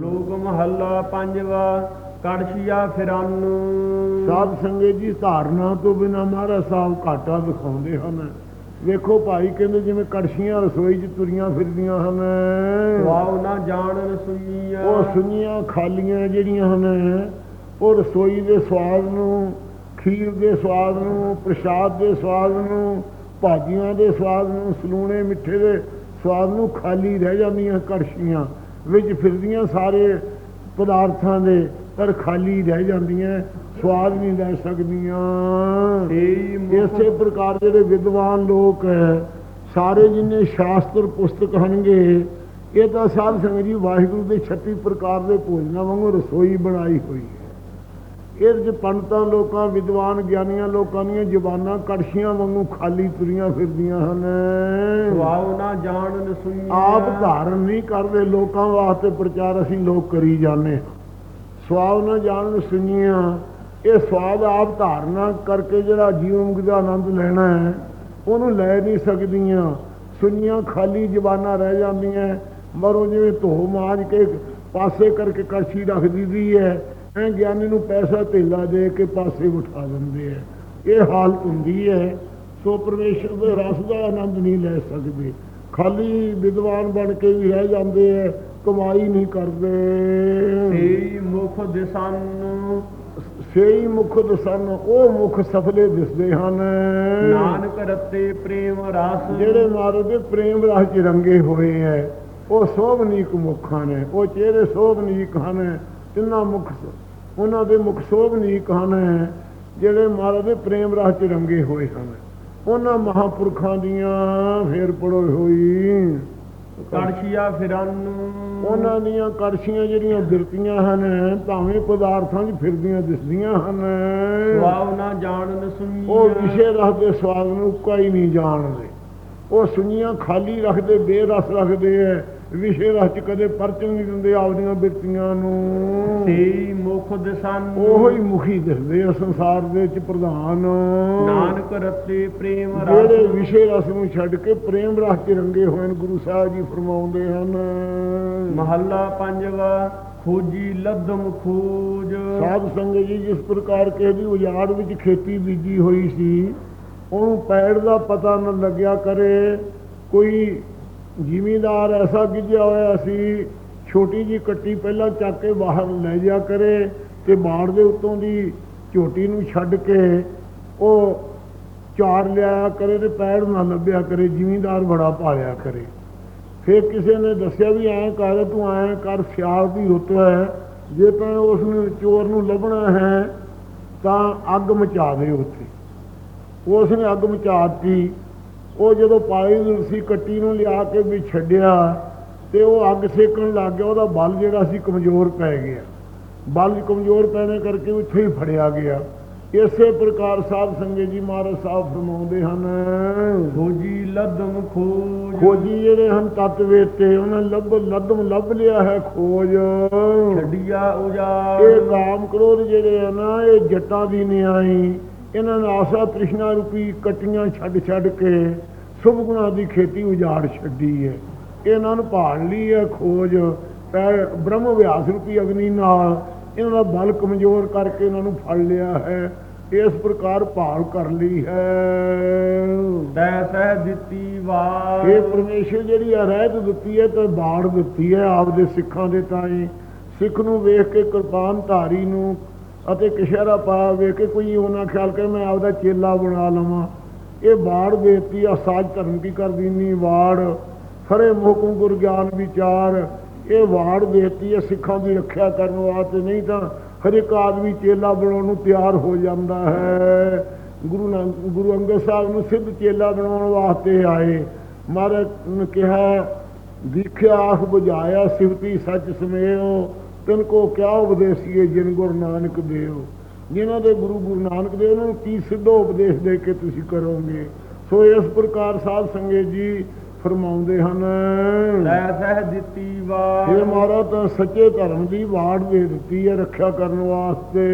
ਲੋਕ ਮਹੱਲਾ ਪੰਜਵਾ ਕੜਛੀਆ ਫਿਰਨ। ਸਾਧ ਸੰਗਤ ਜੀ ਧਾਰਨਾ ਤੋਂ ਬਿਨਾ ਮਹਾਰਾਜ ਸਾਹਿਬ ਘਾਟਾ ਦਿਖਾਉਂਦੇ ਹਨ। ਵੇਖੋ ਭਾਈ ਕਹਿੰਦੇ ਜਿਵੇਂ ਕੜਛੀਆਂ ਰਸੋਈ 'ਚ ਤੁਰੀਆਂ ਫਿਰਦੀਆਂ ਹਨ। ਵਾਉ ਨਾ ਜਾਣਨ ਸੁਈਆ ਉਹ ਸੁਈਆਂ ਖਾਲੀਆਂ ਜਿਹੜੀਆਂ ਹਨ ਉਹ ਰਸੋਈ ਦੇ ਸਵਾਦ ਨੂੰ ਖੀਰ ਦੇ ਸਵਾਦ ਨੂੰ ਪ੍ਰਸ਼ਾਦ ਦੇ ਸਵਾਦ ਨੂੰ ਭਾਜੀਆਂ ਦੇ ਸਵਾਦ ਨੂੰ ਸਲੂਣੇ ਮਿੱਠੇ ਦੇ ਸਵਾਦ ਨੂੰ ਖਾਲੀ ਰਹਿ ਜਾਂਦੀਆਂ ਕੜਛੀਆਂ। ਵਿੱਚ ਫਿਰਦੀਆਂ ਸਾਰੇ ਪਦਾਰਥਾਂ ਦੇ ਪਰ ਖਾਲੀ ਰਹਿ ਜਾਂਦੀਆਂ ਸਵਾਦ ਨਹੀਂ ਲੈ ਸਕਦੀਆਂ। ਇਸੇ ਪ੍ਰਕਾਰ ਜਿਹੜੇ ਵਿਦਵਾਨ ਲੋਕ ਹੈ ਸਾਰੇ ਜਿੰਨੇ ਸ਼ਾਸਤਰ ਪੁਸਤਕ ਹਨਗੇ ਇਹ ਤਾਂ ਸਾਧ ਸੰਗਤ ਜੀ ਵਾਹਿਗੁਰੂ ਦੇ 36 ਪ੍ਰਕਾਰ ਦੇ ਭੋਜਨਾਂ ਵਾਂਗੂ ਰਸੋਈ ਬਣਾਈ ਹੋਈ ਹੈ। ਇਹ ਚ ਪੰਡਤਾਂ ਲੋਕਾਂ ਵਿਦਵਾਨ ਗਿਆਨੀਆਂ ਲੋਕਾਂ ਦੀਆਂ ਜ਼ਬਾਨਾਂ ਕੜਛੀਆਂ ਵਾਂਗੂ ਖਾਲੀ ਤੁਰੀਆਂ ਫਿਰਦੀਆਂ ਹਨ। ਵਾਉ ਨਾ ਜਾਣਨ ਸੁਈਆ ਆਪ ਧਾਰਨ ਨਹੀਂ ਕਰਦੇ ਲੋਕਾਂ ਵਾਸਤੇ ਪ੍ਰਚਾਰ ਅਸੀਂ ਲੋਕ ਕਰੀ ਜਾਂਦੇ ਹਾਂ। ਸਵਾਦ ਨਾ ਜਾਣਨ ਸੁਣੀਆਂ ਇਹ ਸਵਾਦ ਆਪ ਧਾਰਨਾ ਕਰਕੇ ਜਿਹੜਾ ਜੀਵਨ ਦਾ ਆਨੰਦ ਲੈਣਾ ਹੈ ਉਹਨੂੰ ਲੈ ਨਹੀਂ ਸਕਦੀਆਂ। ਸੁਣੀਆਂ ਖਾਲੀ ਜ਼ਬਾਨਾਂ ਰਹਿ ਜਾਂਦੀਆਂ। ਮਰੋ ਜਿਵੇਂ ਧੋ ਮਾਜ ਕੇ ਪਾਸੇ ਕਰਕੇ ਕੜਛੀ ਰੱਖ ਦਿੱਤੀ ਹੈ। ਐ ਗਿਆਨੀ ਨੂੰ ਪੈਸਾ ਧੇਲਾ ਦੇ ਕੇ ਪਾਸੇ ਉਠਾ ਦਿੰਦੇ ਹੈ। ਇਹ ਹਾਲਤ ਹੁੰਦੀ ਹੈ ਸੋ ਪਰਮੇਸ਼ਰ ਦੇ ਰਸ ਦਾ ਆਨੰਦ ਨਹੀਂ ਲੈ ਸਕਦੇ। ਖਾਲੀ ਵਿਦਵਾਨ ਬਣ ਕੇ ਵੀ ਰਹਿ ਜਾਂਦੇ ਹੈ ਕਮਾਈ ਨਹੀਂ ਕਰਦੇ। ਤੇਈ ਮੁਖ ਦਿਸਨ। ਸੇਈ ਮੁਖ ਦਸਨ ਉਹ ਮੁਖ ਸਫਲੇ ਦਿਸਦੇ ਹਨ। ਨਾਨਕ ਰਤੇ ਪ੍ਰੇਮ ਰਸ। ਜਿਹੜੇ ਮਾਰੇ ਦੇ ਪ੍ਰੇਮ ਰਸ ਚ ਰੰਗੇ ਹੋਏ ਹੈ ਉਹ ਸੋਭਨੀਕ ਮੁਖਾਂ ਨੇ ਉਹ ਚਿਹਰੇ ਸੋਭਨੀਕ ਹਨ। ਤਿੰਨਾਂ ਮੁਖ ਉਹਨਾਂ ਦੇ ਮੁਖ ਸੋਭਨੀਕ ਹਨ ਜਿਹੜੇ ਮਾਰੇ ਦੇ ਪ੍ਰੇਮ ਰਸ ਚ ਰੰਗੇ ਹੋਏ ਹਨ। ਉਹਨਾਂ ਮਹਾਪੁਰਖਾਂ ਦੀਆਂ ਫੇਰ ਪੜੋ ਹੋਈ। ਕੜਛੀਆ ਫਿਰਨ ਉਹਨਾਂ ਦੀਆਂ ਕੜਛੀਆਂ ਜਿਹੜੀਆਂ ਬਿਰਤੀਆਂ ਹਨ ਭਾਵੇਂ ਪਦਾਰਥਾਂ 'ਚ ਫਿਰਦੀਆਂ ਦਿਸਦੀਆਂ ਹਨ। ਵਾਉ ਨਾ ਜਾਣਨ ਸੁਈਆ ਉਹ ਵਿਸ਼ੇ ਰਸ ਦੇ ਸਵਾਦ ਨੂੰ ਕੋਈ ਨਹੀਂ ਜਾਣਦੇ। ਉਹ ਸੁਣੀਆਂ ਖਾਲੀ ਰੱਖਦੇ ਬੇਰਸ ਰੱਖਦੇ ਐ। ਵਿਸ਼ੇ ਰਸ 'ਚ ਕਦੇ ਪਰਚਨ ਨਹੀਂ ਦਿੰਦੇ ਆਪਦੀਆਂ ਬਿਰਤੀਆਂ ਨੂੰ। ਤੇਈ ਮੁਖ ਦਿਸਨ। ਉਹੋ ਹੀ ਮੁਖੀ ਦਿਸਦੇ ਆ ਸੰਸਾਰ ਦੇ ਵਿੱਚ ਪ੍ਰਧਾਨ। ਨਾਨਕ ਰਤੇ ਪ੍ਰੇਮ ਜਿਹੜੇ ਰਸ ਵਿਸ਼ੇ ਰਸ ਨੂੰ ਛੱਡ ਕੇ ਪ੍ਰੇਮ ਰਸ 'ਚ ਰੰਗੇ ਹੋਏ ਨੇ ਗੁਰੂ ਸਾਹਿਬ ਜੀ ਫਰਮਾਉਂਦੇ ਹਨ। ਮਹੱਲਾ ਪੰਜਵਾ ਖੋਜੀ ਲਦਮ ਖੋਜ। ਸਾਧ ਸੰਗਤ ਜੀ ਜਿਸ ਪ੍ਰਕਾਰ ਕੇ ਦੀ ਉਜਾੜ ਵਿੱਚ ਖੇਤੀ ਬੀਜੀ ਹੋਈ ਸੀ ਉਹਨੂੰ ਪੈੜ ਦਾ ਪਤਾ ਨਾ ਲੱਗਿਆ ਕਰੇ ਕੋਈ ਜ਼ਿਮੀਂਦਾਰ ਐਸਾ ਗਿੱਜਿਆ ਹੋਇਆ ਸੀ, ਛੋਟੀ ਜੀ ਕੱਟੀ ਪਹਿਲਾਂ ਚੱਕ ਕੇ ਬਾਹਰ ਲੈ ਜਾ ਕਰੇ ਤੇ ਬਾੜ ਦੇ ਉੱਤੋਂ ਦੀ ਝੋਟੀ ਨੂੰ ਛੱਡ ਕੇ ਉਹ ਚਾਰ ਲਿਆ ਕਰੇ ਤੇ ਪੈੜ ਨਾ ਲੱਭਿਆ ਕਰੇ, ਜ਼ਿਮੀਂਦਾਰ ਬੜਾ ਭਾਲਿਆ ਕਰੇ। ਫਿਰ ਕਿਸੇ ਨੇ ਦੱਸਿਆ ਵੀ ਐਂ ਕਰ, ਤੂੰ ਐਂ ਕਰ, ਸਿਆਲ ਦੀ ਰੁੱਤ ਹੈ, ਜੇ ਤਾਂ ਉਸ ਨੂੰ ਚੋਰ ਨੂੰ ਲੱਭਣਾ ਹੈ, ਤਾਂ ਅੱਗ ਮਚਾ ਦੇ ਉੱਥੇ। ਉਸ ਨੇ ਅੱਗ ਮਚਾਤੀ ਉਹ ਜਦੋਂ ਪਾਣੀ ਦੀ ਰਸੀ ਕੱਟੀ ਨੂੰ ਲਿਆ ਕੇ ਵੀ ਛੱਡਿਆ ਤੇ ਉਹ ਅੱਗ ਸੇਕਣ ਲੱਗ ਗਿਆ ਉਹਦਾ ਬਲ ਜਿਹੜਾ ਸੀ ਕਮਜ਼ੋਰ ਪੈ ਗਿਆ। ਬਲ ਕਮਜ਼ੋਰ ਪੈਣੇ ਕਰਕੇ ਉੱਥੇ ਹੀ ਫੜਿਆ ਗਿਆ। ਇਸੇ ਪ੍ਰਕਾਰ ਸਾਧ ਸੰਗਤ ਜੀ ਮਹਾਰਾਜ ਸਾਹਿਬ ਫਰਮਾਉਂਦੇ ਹਨ ਖੋਜੀ ਲਦਮ ਖੋਜ। ਖੋਜੀ ਜਿਹੜੇ ਹਨ ਤਤ ਵੇਤੇ ਉਹਨਾਂ ਲੱਭ ਲਦਮ ਲੱਭ ਲਿਆ ਹੈ ਖੋਜ। ਛੱਡਿਆ ਉਜਾੜ। ਇਹ ਕਾਮ ਕ੍ਰੋਧ ਜਿਹੜੇ ਆ ਨਾ ਇਹ ਜੱਟਾਂ ਦੀ ਨਿਆਈ ਇਹਨਾਂ ਨੇ ਆਸਾ ਤ੍ਰਿਸ਼ਨਾ ਰੂਪੀ ਕਟੀਆਂ ਛੱਡ ਛੱਡ ਕੇ ਸੁਭ ਗੁਣਾ ਦੀ ਖੇਤੀ ਉਜਾੜ ਛੱਡੀ ਹੈ ਇਹਨਾਂ ਨੂੰ ਭਾਲ ਲਈ ਹੈ ਖੋਜ। ਪੈ ਬ੍ਰਹਮ ਵਿਆਸ ਰੂਪੀ ਅਗਨੀ ਨਾਲ ਇਹਨਾਂ ਦਾ ਬਲ ਕਮਜ਼ੋਰ ਕਰਕੇ ਇਹਨਾਂ ਨੂੰ ਫੜ ਲਿਆ ਹੈ। ਇਸ ਪ੍ਰਕਾਰ ਭਾਲ ਕਰ ਲਈ ਹੈ। ਤੈ ਸਹਿ ਦਿੱਤੀ ਵਾਰ। ਇਹ ਪਰਮੇਸ਼ਰ ਜਿਹੜੀ ਆ ਰਹਿਤ ਦਿੱਤੀ ਹੈ ਤੇ ਬਾੜ ਦਿੱਤੀ ਹੈ ਆਪਦੇ ਸਿੱਖਾਂ ਦੇ ਤਾਈ। ਸਿੱਖ ਨੂੰ ਵੇਖ ਕੇ ਕਿਰਪਾਨ ਧਾਰੀ ਨੂੰ ਅਤੇ ਕਿਸ਼ਰਾ ਪਾ ਵੇਖ ਕੇ ਕੋਈ ਉਹਨਾਂ ਖਿਆਲ ਕਰ ਮੈਂ ਆਪਦਾ ਚੇਲਾ ਬਣਾ ਲਵਾਂ। ਇਹ ਬਾੜ ਦੇਤੀ ਆ, ਸਾਜ ਧਰਮ ਕੀ ਕਰ ਦੀਨੀ ਵਾੜ। ਖਰੇ ਮੋਕੂ ਗੁਰ ਗਿਆਨ ਵਿਚਾਰ। ਇਹ ਵਾੜ ਦੇਤੀ ਹੈ ਸਿੱਖਾਂ ਦੀ ਰੱਖਿਆ ਕਰਨ ਵਾਸਤੇ। ਨਹੀਂ ਤਾਂ ਹਰ ਇੱਕ ਆਦਮੀ ਚੇਲਾ ਬਣਾਉਣ ਨੂੰ ਤਿਆਰ ਹੋ ਜਾਂਦਾ ਹੈ। ਗੁਰੂ ਨਾਨਕ ਗੁਰੂ ਅੰਗਦ ਸਾਹਿਬ ਨੂੰ ਸਿੱਧ ਚੇਲਾ ਬਣਾਉਣ ਵਾਸਤੇ ਆਏ। ਮਹਾਰਾਜ ਨੇ ਕਿਹਾ, ਦੀਖਿਆ ਆਖ ਬੁਝਾਇਆ ਸਿਵਤੀ ਸੱਚ ਸਮੇਓ ਤਿਨ ਕੋ ਕਿਆ ਉਪਦੇਸੀਏ, ਜਿਨ ਗੁਰੂ ਨਾਨਕ ਦੇਵ ਜਿਨ੍ਹਾਂ ਦੇ ਗੁਰੂ ਗੁਰੂ ਨਾਨਕ ਦੇਵ ਉਹਨਾਂ ਨੂੰ ਕੀ ਸਿੱਧੋ ਉਪਦੇਸ਼ ਦੇ ਕੇ ਤੁਸੀਂ ਕਰੋਗੇ? ਸੋ ਇਸ ਪ੍ਰਕਾਰ ਸਾਧ ਸੰਗਤ ਜੀ ਫਰਮਾਉਂਦੇ ਹਨ ਤੈ ਸਹਿ ਦਿੱਤੀ ਇਹ ਵਾਰ ਮਹਾਰਾਜ ਤਾਂ ਸੱਚੇ ਧਰਮ ਦੀ ਵਾੜ ਦੇ ਦਿੱਤੀ ਹੈ ਰੱਖਿਆ ਕਰਨ ਵਾਸਤੇ।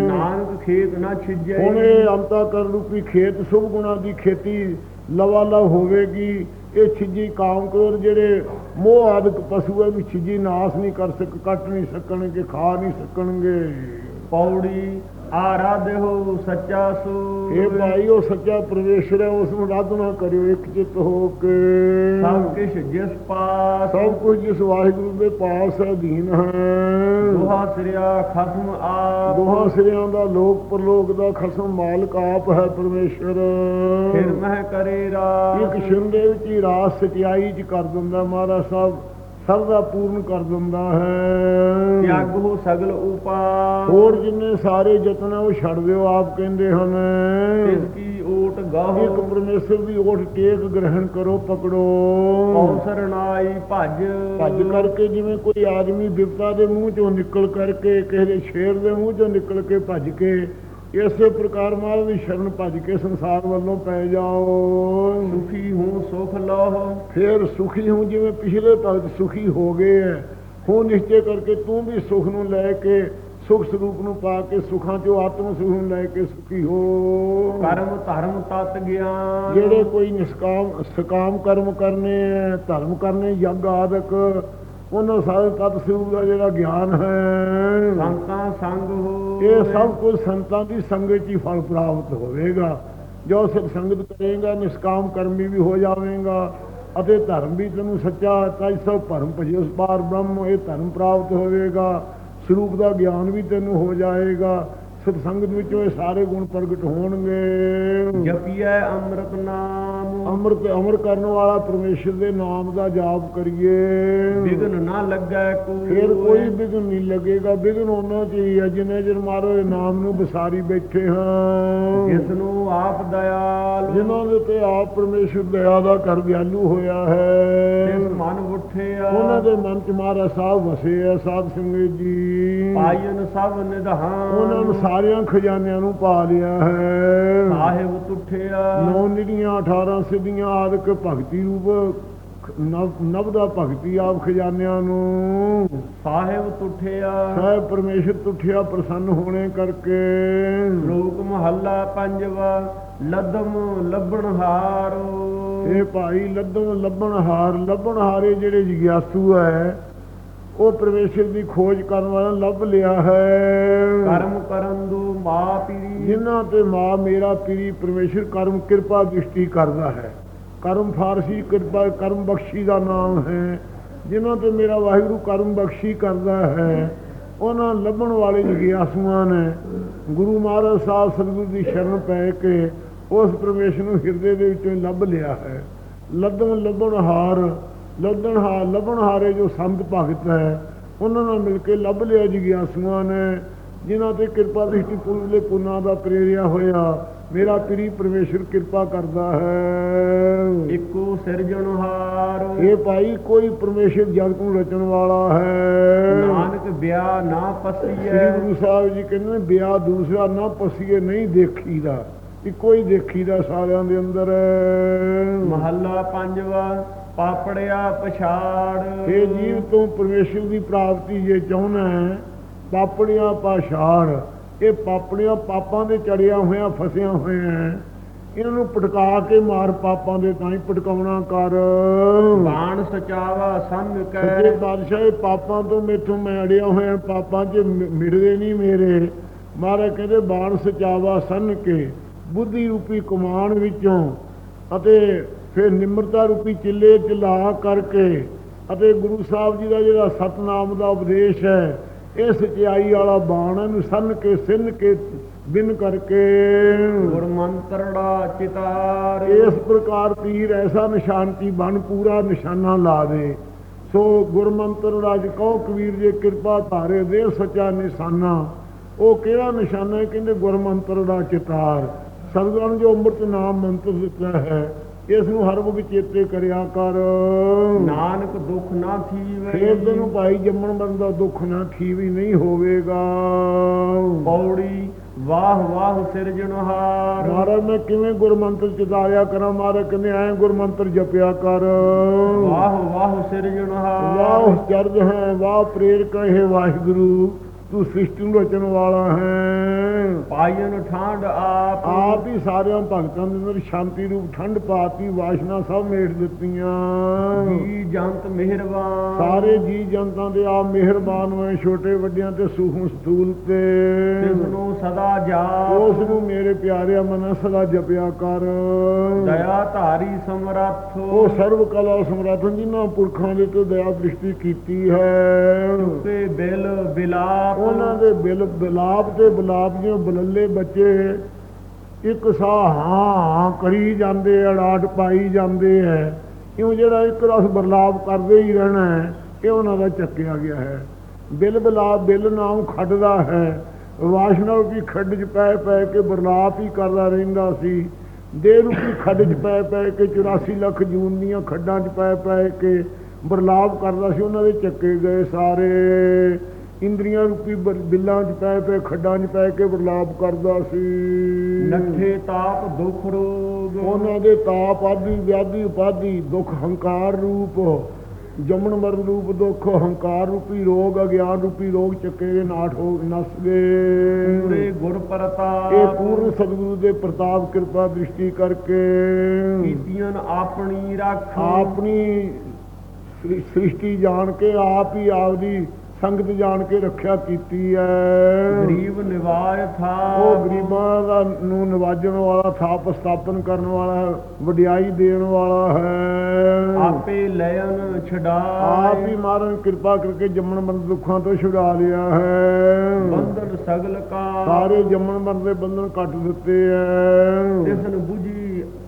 ਨਾਨਕ ਖੇਤ ਨਾ ਛਿਜੈ। ਹੁਣ ਇਹ ਅੰਤਾ ਕਰ ਰੂਪੀ ਖੇਤ ਸੁਭ ਗੁਣਾ ਦੀ ਖੇਤੀ ਲਵਾ ਲਵ ਹੋਵੇਗੀ। ਇਹ ਛਿੱਜੀ ਕਾਮ ਕ੍ਰੋਧ ਜਿਹੜੇ ਮੋਹ ਆਦਿਕ ਪਸ਼ੂ ਹੈ ਵੀ ਛਿੱਜੀ ਨਾਸ ਨਹੀਂ ਕਰ ਸਕ ਕੱਟ ਨਹੀਂ ਸਕਣਗੇ ਖਾ ਨਹੀਂ ਸਕਣਗੇ। ਪੌੜੀ ਆਰਾਧਿਓ ਸੱਚਾ ਸੂਰ। ਇਹ ਭਾਈ ਉਹ ਸੱਚਾ ਪਰਮੇਸ਼ਰ ਹੈ ਉਸ ਨੂੰ ਆਰਾਧਨਾ ਕਰਿਓ ਇੱਕ ਚਿੱਤ ਹੋ ਕੇ। ਸਭ ਕਿਛ ਜਿਸ ਪਾਸ। ਸਭ ਕੁਝ ਜਿਸ ਵਾਹਿਗੁਰੂ ਦੇ ਪਾਸ ਅਧੀਨ ਹੈ। ਦੁਹਾ ਸਿਰਿਆ ਖਸਮ ਆਪ। ਦੋਹਾਂ ਸਿਰਿਆਂ ਦਾ ਲੋਕ ਪਰਲੋਕ ਦਾ ਖਸਮ ਮਾਲਕ ਆਪ ਹੈ ਪਰਮੇਸ਼ਰ ਫਿਰ ਮਹਿ ਕਰੇ ਰਾਤ ਇੱਕ ਛਿੰਨ ਦੇ ਵਿੱਚ ਹੀ ਰਾਸ ਸਚਾਈ ਚ ਕਰ ਦਿੰਦਾ ਮਹਾਰਾਜ ਸਾਹਿਬ। ਸਰਦਾ ਪੂਰਨ ਕਰ ਦਿੰਦਾ ਹੈ। ਤਿਆਗੋ ਸਗਲ ਉਪਾਸ ਹੋਰ ਜਿੰਨੇ ਸਾਰੇ ਯਤਨ ਉਹ ਛੱਡ ਦਿਓ ਆਪ ਕਹਿੰਦੇ ਹਨ। ਤਿਸ ਕੀ ਓਟ ਇੱਕ ਗਾਹੋ ਪਰਮੇਸ਼ਰ ਦੀ ਓਟ ਟੇਕ ਗ੍ਰਹਿਣ ਕਰੋ ਪਕੜੋ। ਔਸਰ ਨਾਈ ਭਜ। ਭੱਜ ਕਰਕੇ ਜਿਵੇਂ ਕੋਈ ਆਦਮੀ ਬਿਪਤਾ ਦੇ ਮੂੰਹ ਚੋਂ ਨਿਕਲ ਕਰਕੇ ਕਿਸੇ ਦੇ ਸ਼ੇਰ ਦੇ ਮੂੰਹ ਚੋਂ ਨਿਕਲ ਕੇ ਭੱਜ ਕੇ ਇਸੇ ਪ੍ਰਕਾਰ ਮਾਲ ਦੀ ਸ਼ਰਨ ਭੱਜ ਕੇ ਸੰਸਾਰ ਵੱਲੋਂ ਪੈ ਜਾਓ। ਸੁਖੀ ਹੂੰ ਸੁਖ ਲਹੁ। ਫਿਰ ਸੁਖੀ ਹੂੰ ਜਿਵੇਂ ਪਿਛਲੇ ਭਗਤ ਸੁਖੀ ਹੋ ਗਏ ਹੈ ਹੁਣ ਨਿਸ਼ਚੈ ਕਰਕੇ ਤੂੰ ਵੀ ਸੁਖ ਨੂੰ ਲੈ ਕੇ ਸੁਖ ਸਰੂਪ ਨੂੰ ਪਾ ਕੇ ਸੁਖਾਂ ਚੋਂ ਆਤਮ ਸੁਖ ਨੂੰ ਲੈ ਕੇ ਸੁਖੀ ਹੋ। ਕਰਮ ਧਰਮ ਤਤ ਗਿਆਨ। ਜਿਹੜੇ ਕੋਈ ਨਿਸ਼ਕਾਮ ਸਕਾਮ ਕਰਮ ਕਰਨੇ ਹੈ ਧਰਮ ਕਰਨੇ ਯੱਗ ਆਦਿਕ ਉਹਨਾਂ ਸਾਰੇ ਤਤ ਸਰੂਪ ਦਾ ਜਿਹੜਾ ਗਿਆਨ ਹੈ। ਸੰਤਾਂ ਸੰਗ ਹੋ। ਇਹ ਸਭ ਕੁਝ ਸੰਤਾਂ ਦੀ ਸੰਗਤ ਹੀ ਫਲ ਪ੍ਰਾਪਤ ਹੋਵੇਗਾ। ਜੋ ਸਿਰ ਸੰਗਤ ਕਰੇਗਾ ਨਿਸ਼ਕਾਮ ਕਰਮੀ ਵੀ ਹੋ ਜਾਵੇਗਾ ਅਤੇ ਧਰਮ ਵੀ ਤੈਨੂੰ ਸੱਚਾ ਤਜ ਸਭ ਭਰਮ ਭਜਿਸ ਪਾਰ ਬ੍ਰਹਮ ਇਹ ਧਰਮ ਪ੍ਰਾਪਤ ਹੋਵੇਗਾ। ਸਰੂਪ ਦਾ ਗਿਆਨ ਵੀ ਤੈਨੂੰ ਹੋ ਜਾਏਗਾ। ਸਤ ਸੰਗਤ ਵਿੱਚੋਂ ਇਹ ਸਾਰੇ ਗੁਣ ਪ੍ਰਗਟ ਹੋਣਗੇ। ਜਪੀਐ ਅੰਮ੍ਰਿਤ ਨਾਮ। ਅੰਮ੍ਰਿਤ ਅਮਰ ਕਰਨ ਵਾਲਾ ਪਰਮੇਸ਼ਰ ਦੇ ਨਾਮ ਦਾ ਜਾਪ ਕਰੀਏ। ਵਿਗਨ ਨਾ ਲੱਗੈ ਕੋ ਫਿਰ ਕੋਈ ਵਿਘਨ ਨਹੀਂ ਲੱਗੇਗਾ। ਵਿਘਨ ਉਹਨਾਂ ਚ ਹੀ ਹੈ ਜਿੰਨੇ ਚਿਰ ਮਾਰੋ ਇਹ ਨਾਮ ਨੂੰ ਵਿਸਾਰੀ ਬੈਠੇ ਹਾਂ। ਜਿਸ ਨੂੰ ਆਪ ਦਇਆਲ। ਜਿਨ੍ਹਾਂ ਦੇ ਤੇ ਆਪ ਪਰਮੇਸ਼ਰ ਦਇਆ ਦਾ ਕਰ ਦਿਆਲੂ ਹੋਇਆ ਹੈ। ਮਨ ਉਠਿਆ ਉਹਨਾਂ ਦੇ ਮਨ ਚ ਮਹਾਰਾਜ ਸਾਹਿਬ ਵਸੇ ਆ ਸਾਧ ਸੰਗਤ ਜੀ। ਪਾਇਨ ਸਭ ਨਿਧਾਨ। ਉਹਨਾਂ ਨੂੰ ਸਾਰਿਆਂ ਖਜ਼ਾਨਿਆਂ ਨੂੰ ਪਾ ਲਿਆ ਹੈ। ਸਾਹਿਬ ਤੁਠਿਆ ਨੌ ਨਿੜੀਆਂ 18 ਸਿੱਧੀਆਂ ਆਦਿਕ ਭਗਤੀ ਰੂਪ ਨਵ ਦਾ ਭਗਤੀ ਆਪ ਖਜ਼ਾਨਿਆਂ ਨੂੰ। ਸਾਹਿਬ ਤੁਠਿਆ ਸਾਹਿਬ ਪਰਮੇਸ਼ਰ ਤੁਠਿਆ ਪ੍ਰਸੰਨ ਹੋਣੇ ਕਰਕੇ। ਲੋਕ ਮਹੱਲਾ ਪੰਜਵਾ ਲਦਮ ਲੱਭਣ ਹਾਰੋ। ਇਹ ਭਾਈ ਲੱਭਣ ਲੱਭਣ ਹਾਰ ਲੱਭਣ ਹਾਰੇ ਜਿਹੜੇ ਜਿਗਿਆਸੂ ਹੈ ਉਹ ਪਰਮੇਸ਼ਰ ਦੀ ਖੋਜ ਕਰਨ ਵਾਲਾ ਲੱਭ ਲਿਆ ਹੈ। ਕਰਮ ਕਰਨ ਦੋ ਮਾ ਪੀਰੀ। ਜਿਨ੍ਹਾਂ ਤੇ ਮਾਂ ਮੇਰਾ ਪੀਰੀ ਪਰਮੇਸ਼ਰ ਕਰਮ ਕਿਰਪਾ ਦ੍ਰਿਸ਼ਟੀ ਕਰਦਾ ਹੈ। ਕਰਮ ਫਾਰਸੀ ਕਿਰਪਾ ਕਰਮ ਬਖਸ਼ੀ ਦਾ ਨਾਮ ਹੈ। ਜਿਨ੍ਹਾਂ ਤੇ ਮੇਰਾ ਵਾਹਿਗੁਰੂ ਕਰਮ ਬਖਸ਼ੀ ਕਰਦਾ ਹੈ ਉਹਨਾਂ ਲੱਭਣ ਵਾਲੇ ਜਿਗਿਆਸੂਆਂ ਨੇ। ਗੁਰੂ ਮਹਾਰਾਜ ਸਾਹਿਬ ਸਤਿਗੁਰੂ ਦੀ ਸ਼ਰਨ ਪੈ ਕੇ ਉਸ ਪਰਮੇਸ਼ਰ ਨੂੰ ਹਿਰਦੇ ਦੇ ਵਿੱਚੋਂ ਲੱਭ ਲਿਆ ਹੈ। ਲੱਦਣ ਲੱਭਣ ਹਾਰ ਲੱਦਣ ਹਾਰ ਲੱਭਣ ਹਾਰੇ ਜੋ ਸੰਤ ਭਗਤ ਹੈ ਉਹਨਾਂ ਨਾਲ ਮਿਲ ਕੇ ਲੱਭ ਲਿਆ ਜਿਗਿਆਸੂਆਂ ਨੇ। ਜਿਨ੍ਹਾਂ ਤੇ ਕਿਰਪਾ ਦ੍ਰਿਸ਼ਟੀ ਪੁਰਲੇ ਪੁਨਾ ਦਾ ਪ੍ਰੇਰਿਆ ਹੋਇਆ ਮੇਰਾ ਪ੍ਰੀ ਪਰਮੇਸ਼ਰ ਕਿਰਪਾ ਕਰਦਾ ਹੈ। ਇੱਕੋ ਸਿਰਜਣਹਾਰ ਇਹ ਭਾਈ ਕੋਈ ਪਰਮੇਸ਼ਰ ਜਗਤ ਨੂੰ ਰਚਣ ਵਾਲਾ ਹੈ। ਨਾਨਕ ਵਿਆਹ ਨਾ ਸ੍ਰੀ ਪਸੀਐ ਗੁਰੂ ਸਾਹਿਬ ਜੀ ਕਹਿੰਦੇ ਨੇ ਵਿਆਹ ਦੂਸਰਾ ਨਾ ਪਸੀਏ ਨਹੀਂ ਦੇਖੀਦਾ। ਇੱਕੋ ਹੀ ਦੇਖੀਦਾ ਸਾਰਿਆਂ ਦੇ ਅੰਦਰ। ਮਹੱਲਾ ਪੰਜਵਾ। ਪਾਪੜਿਆ ਪਛਾੜ। ਇਹ ਜੀਵ ਤੋਂ ਪਰਮੇਸ਼ਰ ਦੀ ਪ੍ਰਾਪਤੀ ਜੇ ਚਾਹੁੰਦਾ ਹੈ ਪਾਪੜੀਆਂ ਪਾਛਾੜ। ਇਹ ਪਾਪੜੀਆਂ ਪਾਪਾਂ ਦੇ ਚੜਿਆ ਹੋਇਆਂ ਫਸਿਆ ਹੋਇਆ ਹੈ। ਇਹਨਾਂ ਨੂੰ ਪਟਕਾ ਕੇ ਮਾਰ ਪਾਪਾਂ ਦੇ ਤਾਂ ਹੀ ਪਟਕਾਉਣਾ ਕਰ। ਬਾਣ ਸਚਾਵਾ ਸੰਗ ਸੱਚੇ ਕੈ ਬਾਦਸ਼ਾਹ ਇਹ ਪਾਪਾਂ ਤੋਂ ਮੇਥੋਂ ਮੈਂ ਅੜਿਆ ਹੋਇਆ ਪਾਪਾਂ 'ਚ ਮਿ- ਮਿਟਦੇ ਨਹੀਂ ਮੇਰੇ। ਮਹਾਰਾਜ ਕਹਿੰਦੇ ਬਾਣ ਸਚਾਵਾ ਸੰਨ ਕੇ ਬੁੱਧੀ ਰੂਪੀ ਕਮਾਨ ਵਿੱਚੋਂ ਅਤੇ ਫਿਰ ਨਿਮਰਤਾ ਰੂਪੀ ਚਿੱਲੇ ਚਲਾ ਕਰਕੇ ਅਤੇ ਗੁਰੂ ਸਾਹਿਬ ਜੀ ਦਾ ਜਿਹੜਾ ਸਤਨਾਮ ਦਾ ਉਪਦੇਸ਼ ਹੈ ਇਹ ਸਚਾਈ ਵਾਲਾ ਬਾਣ ਇਹਨੂੰ ਸੰਨ ਕੇ ਸਿੰਨ ਕੇ ਬਿਨ ਕਰਕੇ। ਗੁਰ ਮੰਤਰੜਾ ਚਿਤਾਰ। ਇਸ ਪ੍ਰਕਾਰ ਤੀਰ ਐਸਾ ਨਿਸ਼ਾਨਤੀ ਬਣ ਪੂਰਾ ਨਿਸ਼ਾਨਾ ਲਾ ਦੇ ਸੋ ਗੁਰਮੰਤਰ ਰਾਜ ਕਹੋ ਕਬੀਰ ਜੇ ਕਿਰਪਾ ਧਾਰੇ ਦੇ ਸੱਚਾ ਨਿਸ਼ਾਨਾ। ਉਹ ਕਿਹੜਾ ਨਿਸ਼ਾਨਾ ਹੈ? ਕਹਿੰਦੇ ਗੁਰਮੰਤਰ ਦਾ ਚਿਤਾਰ। ਸਤਿਗੁਰਾਂ ਨੇ ਜੋ ਅੰਮ੍ਰਿਤ ਨਾਮ ਮੰਤਰ ਦਿੱਤਾ ਹੈ ਇਸ ਨੂੰ ਹਰ ਵਕਤ ਚੇਤੇ ਕਰਿਆ ਕਰ। ਨਾਨਕ ਦੁਖ ਨਾ ਫੇਰ ਥੀਵੇ ਤੈਨੂੰ ਭਾਈ ਜੰਮਣ ਮਰਨ ਦਾ ਦੁੱਖ ਨਾ ਵੀ ਨਹੀਂ ਹੋਵੇਗਾ। ਪੌੜੀ ਵਾਹ ਵਾਹ ਸਿਰਜਣਹਾਰ ਮਹਾਰਾਜ ਮੈਂ ਕਿਵੇਂ ਗੁਰਮੰਤਰ ਚਿਤਾਰਿਆ ਕਰਾਂ? ਮਹਾਰਾਜ ਕਹਿੰਦੇ ਐ ਗੁਰਮੰਤਰ ਜਪਿਆ ਕਰ। ਵਾਹ ਵਾਹ ਸਿਰਜਣਹਾਰ ਵਾਹ ਚਰਜ ਹੈ ਵਾਹ ਪ੍ਰੇਰਕ ਹੈ ਵਾਹਿਗੁਰੂ। ਤੂੰ ਸ੍ਰਿਸ਼ਟੀ ਨੂੰ ਰਚਣ ਵਾਲਾ ਹੈ ਪਾਇਨ ਠਾਂਡ ਆਪ ਆਪ ਹੀ ਸਾਰਿਆਂ ਭਗਤਾਂ ਦੇ ਅੰਦਰ ਸ਼ਾਂਤੀ ਰੂਪ ਠੰਡ ਪਾਤੀ ਵਾਸ਼ਨਾ ਸਭ ਮੇਟ ਦਿੱਤੀਆਂ। ਜੀ ਜੰਤ ਮਿਹਰਬਾਨ। ਸਾਰੇ ਜੀ ਜਨਤਾ ਦੇ ਆਪ ਮਿਹਰਬਾਨ ਹੋਏ ਛੋਟੇ ਵੱਡਿਆਂ ਤੇ ਸੂਖਮ ਸਤੂਲ ਤੇ। ਤਿਸ ਨੂੰ ਸਦਾ ਜਾਪ ਉਸ ਨੂੰ ਮੇਰੇ ਪਿਆਰਿਆ ਮਨ ਸਦਾ ਜਪਿਆ ਕਰ। ਦਇਆ ਧਾਰੀ ਸਮਰੱਥ। ਉਹ ਸਰਵ ਕਲਾ ਸਮਰੱਥ ਜਿਨ੍ਹਾਂ ਪੁਰਖਾਂ ਦੇ ਤੋਂ ਦਇਆ ਦ੍ਰਿਸ਼ਟੀ ਕੀਤੀ ਹੈ। ਤੇ ਬਿਲ ਬਿਲਾਪ ਉਹਨਾਂ ਦੇ ਬਿਲ ਬਿਲਾਪ ਤੇ ਬਲਾਪ ਜਿਉਂ ਬਲੱਲੇ ਬੱਚੇ ਇੱਕ ਸਾਹ ਹਾਂ ਹਾਂ ਕਰੀ ਜਾਂਦੇ ਅੜਾਟ ਪਾਈ ਜਾਂਦੇ ਹੈ ਕਿਉਂ ਜਿਹੜਾ ਇੱਕ ਰਸ ਬਰਲਾਪ ਕਰਦੇ ਹੀ ਰਹਿਣਾ ਹੈ, ਇਹ ਉਹਨਾਂ ਦਾ ਚੱਕਿਆ ਗਿਆ ਹੈ। ਬਿਲ ਬਿਲਾਪ, ਬਿਲ ਨਾਮ ਖੱਡਦਾ ਹੈ। ਵਾਸ਼ਨਾ ਰੂਪੀ ਖੱਡ 'ਚ ਪੈ ਪੈ ਕੇ ਬਰਲਾਪ ਹੀ ਕਰਦਾ ਰਹਿੰਦਾ ਸੀ। ਦੇ ਰੂਪੀ ਖੱਡ 'ਚ ਪੈ ਪੈ ਕੇ 84 ਲੱਖ ਜੂਨ ਦੀਆਂ ਖੱਡਾਂ 'ਚ ਪੈ ਪੈ ਕੇ ਬਰਲਾਪ ਕਰਦਾ ਸੀ, ਉਹਨਾਂ ਦੇ ਚੱਕੇ ਗਏ ਸਾਰੇ। ਇੰਦਰੀਆਂ ਰੂਪੀ ਬਿੱਲਾਂ 'ਚ ਪੈ ਪੈ ਖੱਡਾਂ 'ਚ ਪੈ ਕੇ ਬਰਲਾਪ ਕਰਦਾ ਸੀ। ਨੱਠੇ ਤਾਪ ਦੁਖ ਰੋਗ। ਉਹਨਾਂ ਦੇ ਤਾਪ ਆਦਿ ਵਿਆਧੀ ਉਪਾਧੀ ਦੁੱਖ ਹੰਕਾਰ ਰੂਪ। ਜੰਮਣ ਮਰਨ ਰੂਪ ਦੁੱਖ ਹੰਕਾਰ ਰੂਪੀ ਰੋਗ ਅਗਿਆਨ ਰੂਪੀ ਰੋਗ ਚੱਕੇ ਨਾਠ ਹੋ ਨਸ ਪੂਰੇ ਗਏ ਗੁਰ ਇਹ ਪ੍ਰਤਾਪ ਪੂਰਨ ਸਤਿਗੁਰੂ ਦੇ ਪ੍ਰਤਾਪ ਕਿਰਪਾ ਦ੍ਰਿਸ਼ਟੀ ਕਰਕੇ। ਕੀਤੀਆਂ ਆਪਣੀ ਰੱਖ। ਆਪਣੀ ਸ੍ਰਿ- ਸ੍ਰਿਸ਼ਟੀ ਜਾਣ ਕੇ ਆਪ ਹੀ ਆਪਦੀ ਸੰਗਤ ਜਾਣ ਕੇ ਰੱਖਿਆ ਕੀਤੀ ਹੈ ਗਰੀਬ ਨਿਵਾਜ ਥਾ। ਉਹ ਗਰੀਬਾਂ ਦਾ ਨੂੰ ਨਿਵਾਜਣ ਵਾਲਾ ਥਾਪ ਸਥਾਪਨ ਕਰਨ ਵਾਲਾ ਵਡਿਆਈ ਦੇਣ ਵਾਲਾ ਹੈ। ਆਪੇ ਲੈਨ ਛਡਾ। ਆਪ ਹੀ ਮਾਰਨ ਕਿਰਪਾ ਕਰਕੇ ਜੰਮਣ ਮਰਨ ਦੁੱਖਾਂ ਤੋਂ ਛੁਡਾ ਲਿਆ ਹੈ। ਬੰਧਨ ਸਗਲ ਕਾ। ਸਾਰੇ ਜੰਮਣ ਮਰਨ ਦੇ ਬੰਧਨ ਕੱਟ ਦਿੱਤੇ ਹੈ ਤਿਸਨ 부ਜੀ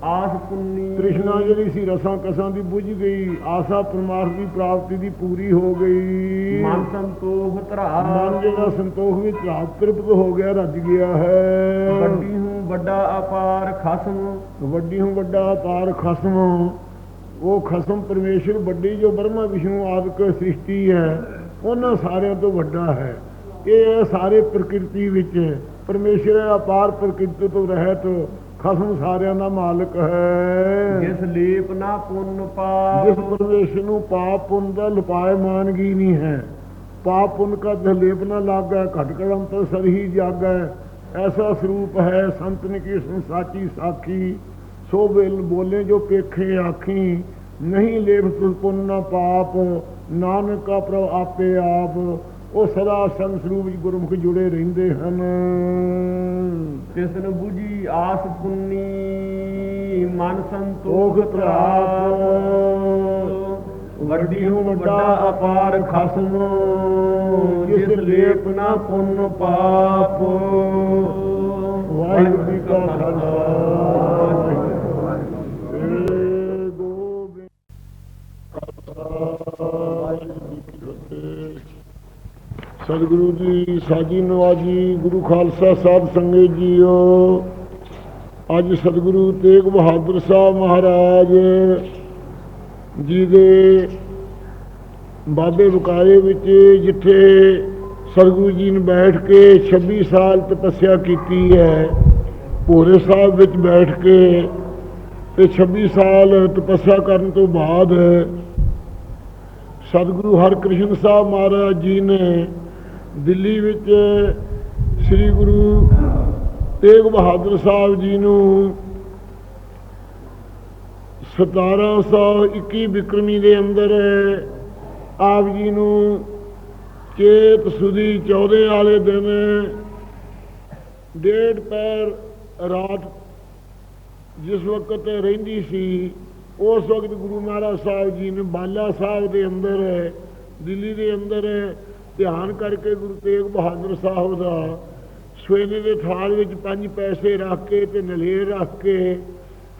ਆਸ ਪੁੰਨੀ। ਤ੍ਰਿਸ਼ਨਾ ਜਿਹੜੀ ਸੀ ਰਸਾਂ ਕਸਾਂ ਦੀ ਬੁਝ ਗਈ ਆਸਾ ਪਰਮਾਰਥ ਦੀ ਪ੍ਰਾਪਤੀ ਦੀ ਪੂਰੀ ਹੋ ਗਈ। ਮਨ ਸੰਤੋਖ ਧਰਾ। ਮਨ ਜਿਹੜਾ ਸੰਤੋਖ ਵਿੱਚ ਰਾਤ ਤ੍ਰਿਪਤ ਹੋ ਗਿਆ ਰੱਜ ਗਿਆ ਹੈ। ਵੱਡੀ ਹੂੰ ਵੱਡਾ ਅਪਾਰ ਖਸਮ। ਵੱਡੀ ਹੂੰ ਵੱਡਾ ਤਾਰ ਖਸਮ। ਉਹ ਖਸਮ ਪਰਮੇਸ਼ਰ ਵੱਡੀ ਜੋ ਬ੍ਰਹਮਾ ਵਿਸ਼ਨੂੰ ਆਦਿਕ ਸ੍ਰਿਸ਼ਟੀ ਹੈ ਉਹਨਾਂ ਸਾਰਿਆਂ ਤੋਂ ਵੱਡਾ ਹੈ। ਇਹ ਸਾਰੇ ਪ੍ਰਕਿਰਤੀ ਵਿੱਚ। ਪਰਮੇਸ਼ਰ ਅਪਾਰ ਪ੍ਰਕਿਰਤੀ ਤੋਂ ਰਹਿਤ। ਖਸਮ ਸਾਰਿਆਂ ਦਾ ਮਾਲਕ ਹੈ। ਜਿਸ ਲੇਪ ਨਾ ਪੁੰਨ ਜਿਸ ਪਾਪ ਪਰਮੇਸ਼ਰ ਨੂੰ ਪਾਪ ਪੁੰਨ ਦਾ ਲਪਾਏ ਮਾਨਗੀ ਨਹੀਂ ਹੈ। ਪਾਪ ਪੁੰਨ ਕਾ ਦਲੇਪ ਨਾ ਲਾਗੈ ਘਟ ਕੜਮ ਤੋਂ ਸਰਹੀ ਜਾਗੈ। ਐਸਾ ਸਰੂਪ ਹੈ ਸੰਤਨ ਕੀ ਸੰਸਾਚੀ ਸਾਖੀ। ਸੋ ਬੇਲ ਬੋਲੇ ਜੋ ਪੇਖੇ ਆਖੀ ਨਹੀਂ ਲੇਪ ਤੁਲ ਪੁੰਨ ਨਾ ਪਾਪ। ਨਾਨਕ ਕਾ ਪ੍ਰਭ ਆਪੇ ਆਪ। ਉਹ ਸਦਾ ਸਰੂਪ ਵਿੱਚ ਗੁਰਮੁਖ ਜੁੜੇ ਰਹਿੰਦੇ ਹਨ। ਤਿਸਨ 부ਜੀ ਆਸ ਪੁੰਨੀ ਮਨ ਤੋਖ ਸੰਤੋਖ ਧਰਾ ਵੱਡੀ ਹੂੰ ਵੱਡਾ ਅਪਾਰ ਖਸਮ ਜਿਸ ਲੇਪ ਨਾ ਪੁੰਨ ਪਾਪ। ਵਾਹਿਗੁਰੂ ਜੀ ਕਾ ਖਾਲਸਾ। ਸਤਿਗੁਰੂ ਜੀ, ਸਾਜੀ ਨਵਾਜੀ, ਗੁਰੂ ਖਾਲਸਾ ਸਾਹਿਬ ਸੰਗਤ ਜੀਓ। ਅੱਜ ਸਤਿਗੁਰੂ ਤੇਗ ਬਹਾਦਰ ਸਾਹਿਬ ਮਹਾਰਾਜ ਜੀ ਦੇ ਬਾਬੇ ਬੁਕਾਰੇ ਵਿੱਚ, ਜਿੱਥੇ ਸਤਿਗੁਰੂ ਜੀ ਨੇ ਬੈਠ ਕੇ 26 ਸਾਲ ਤਪੱਸਿਆ ਕੀਤੀ ਹੈ ਭੋਰੇ ਸਾਹਿਬ ਵਿੱਚ ਬੈਠ ਕੇ ਤੇ 26 ਸਾਲ ਤਪੱਸਿਆ ਕਰਨ ਤੋਂ ਬਾਅਦ ਸਤਿਗੁਰੂ ਹਰਕ੍ਰਿਸ਼ਨ ਸਾਹਿਬ ਮਹਾਰਾਜ ਜੀ ਨੇ ਦਿੱਲੀ ਵਿੱਚ ਸ੍ਰੀ ਗੁਰੂ ਤੇਗ ਬਹਾਦਰ ਸਾਹਿਬ ਜੀ ਨੂੰ 1721 ਬਿਕਰਮੀ ਦੇ ਅੰਦਰ ਆਪ ਜੀ ਨੂੰ ਚੇਤ ਸੁਦੀ 14 ਵਾਲੇ ਦਿਨ ਡੇਢ ਪੈਰ ਰਾਤ ਜਿਸ ਵਕਤ ਰਹਿੰਦੀ ਸੀ, ਉਸ ਵਕਤ ਗੁਰੂ ਮਹਾਰਾਜ ਸਾਹਿਬ ਜੀ ਨੇ ਬਾਲਾ ਸਾਹਿਬ ਦੇ ਅੰਦਰ, ਦਿੱਲੀ ਦੇ ਅੰਦਰ ਧਿਆਨ ਕਰਕੇ ਗੁਰੂ ਤੇਗ ਬਹਾਦਰ ਸਾਹਿਬ ਦਾ ਸਵੇਨੇ ਦੇ ਥਾਲ ਵਿੱਚ ਪੰਜ ਪੈਸੇ ਰੱਖ ਕੇ ਤੇ ਨਲੇਰ ਰੱਖ ਕੇ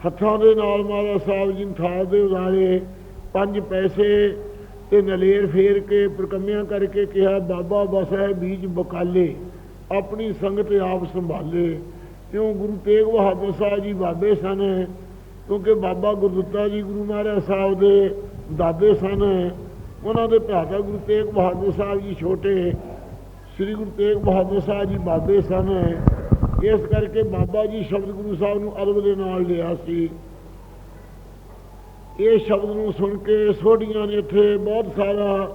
ਹੱਥਾਂ ਦੇ ਨਾਲ ਮਹਾਰਾਜ ਸਾਹਿਬ ਜੀ ਨੇ ਥਾਲ ਦੇ ਉਦਾਰੇ ਪੰਜ ਪੈਸੇ ਤੇ ਨਲੇਰ ਫੇਰ ਕੇ ਪ੍ਰਕੰਮਿਆਂ ਕਰਕੇ ਕਿਹਾ, ਬਾਬਾ ਬਸੈ ਬੀਜ ਬਕਾਲੇ, ਆਪਣੀ ਸੰਗਤ ਆਪ ਸੰਭਾਲੇ। ਕਿਉਂ ਗੁਰੂ ਤੇਗ ਬਹਾਦਰ ਸਾਹਿਬ ਜੀ ਬਾਬੇ ਸਨ? ਕਿਉਂਕਿ ਬਾਬਾ ਗੁਰਦੁੱਤਾ ਜੀ ਗੁਰੂ ਮਹਾਰਾਜ ਸਾਹਿਬ ਦੇ ਦਾਦੇ ਸਨ। ਉਹਨਾਂ ਦੇ ਭਰਾਤਾ ਗੁਰੂ ਤੇਗ ਬਹਾਦਰ ਸਾਹਿਬ ਜੀ ਛੋਟੇ, ਸ੍ਰੀ ਗੁਰੂ ਤੇਗ ਬਹਾਦਰ ਸਾਹਿਬ ਜੀ ਬਾਬੇ ਸਨ। ਇਸ ਕਰਕੇ ਬਾਬਾ ਜੀ ਸ਼ਬਦ ਗੁਰੂ ਸਾਹਿਬ ਨੂੰ ਅਦਬ ਦੇ ਨਾਲ ਲਿਆ ਸੀ। ਇਹ ਸ਼ਬਦ ਨੂੰ ਸੁਣ ਕੇ ਸੋਢੀਆਂ ਨੇ ਇੱਥੇ ਬਹੁਤ ਸਾਰਾ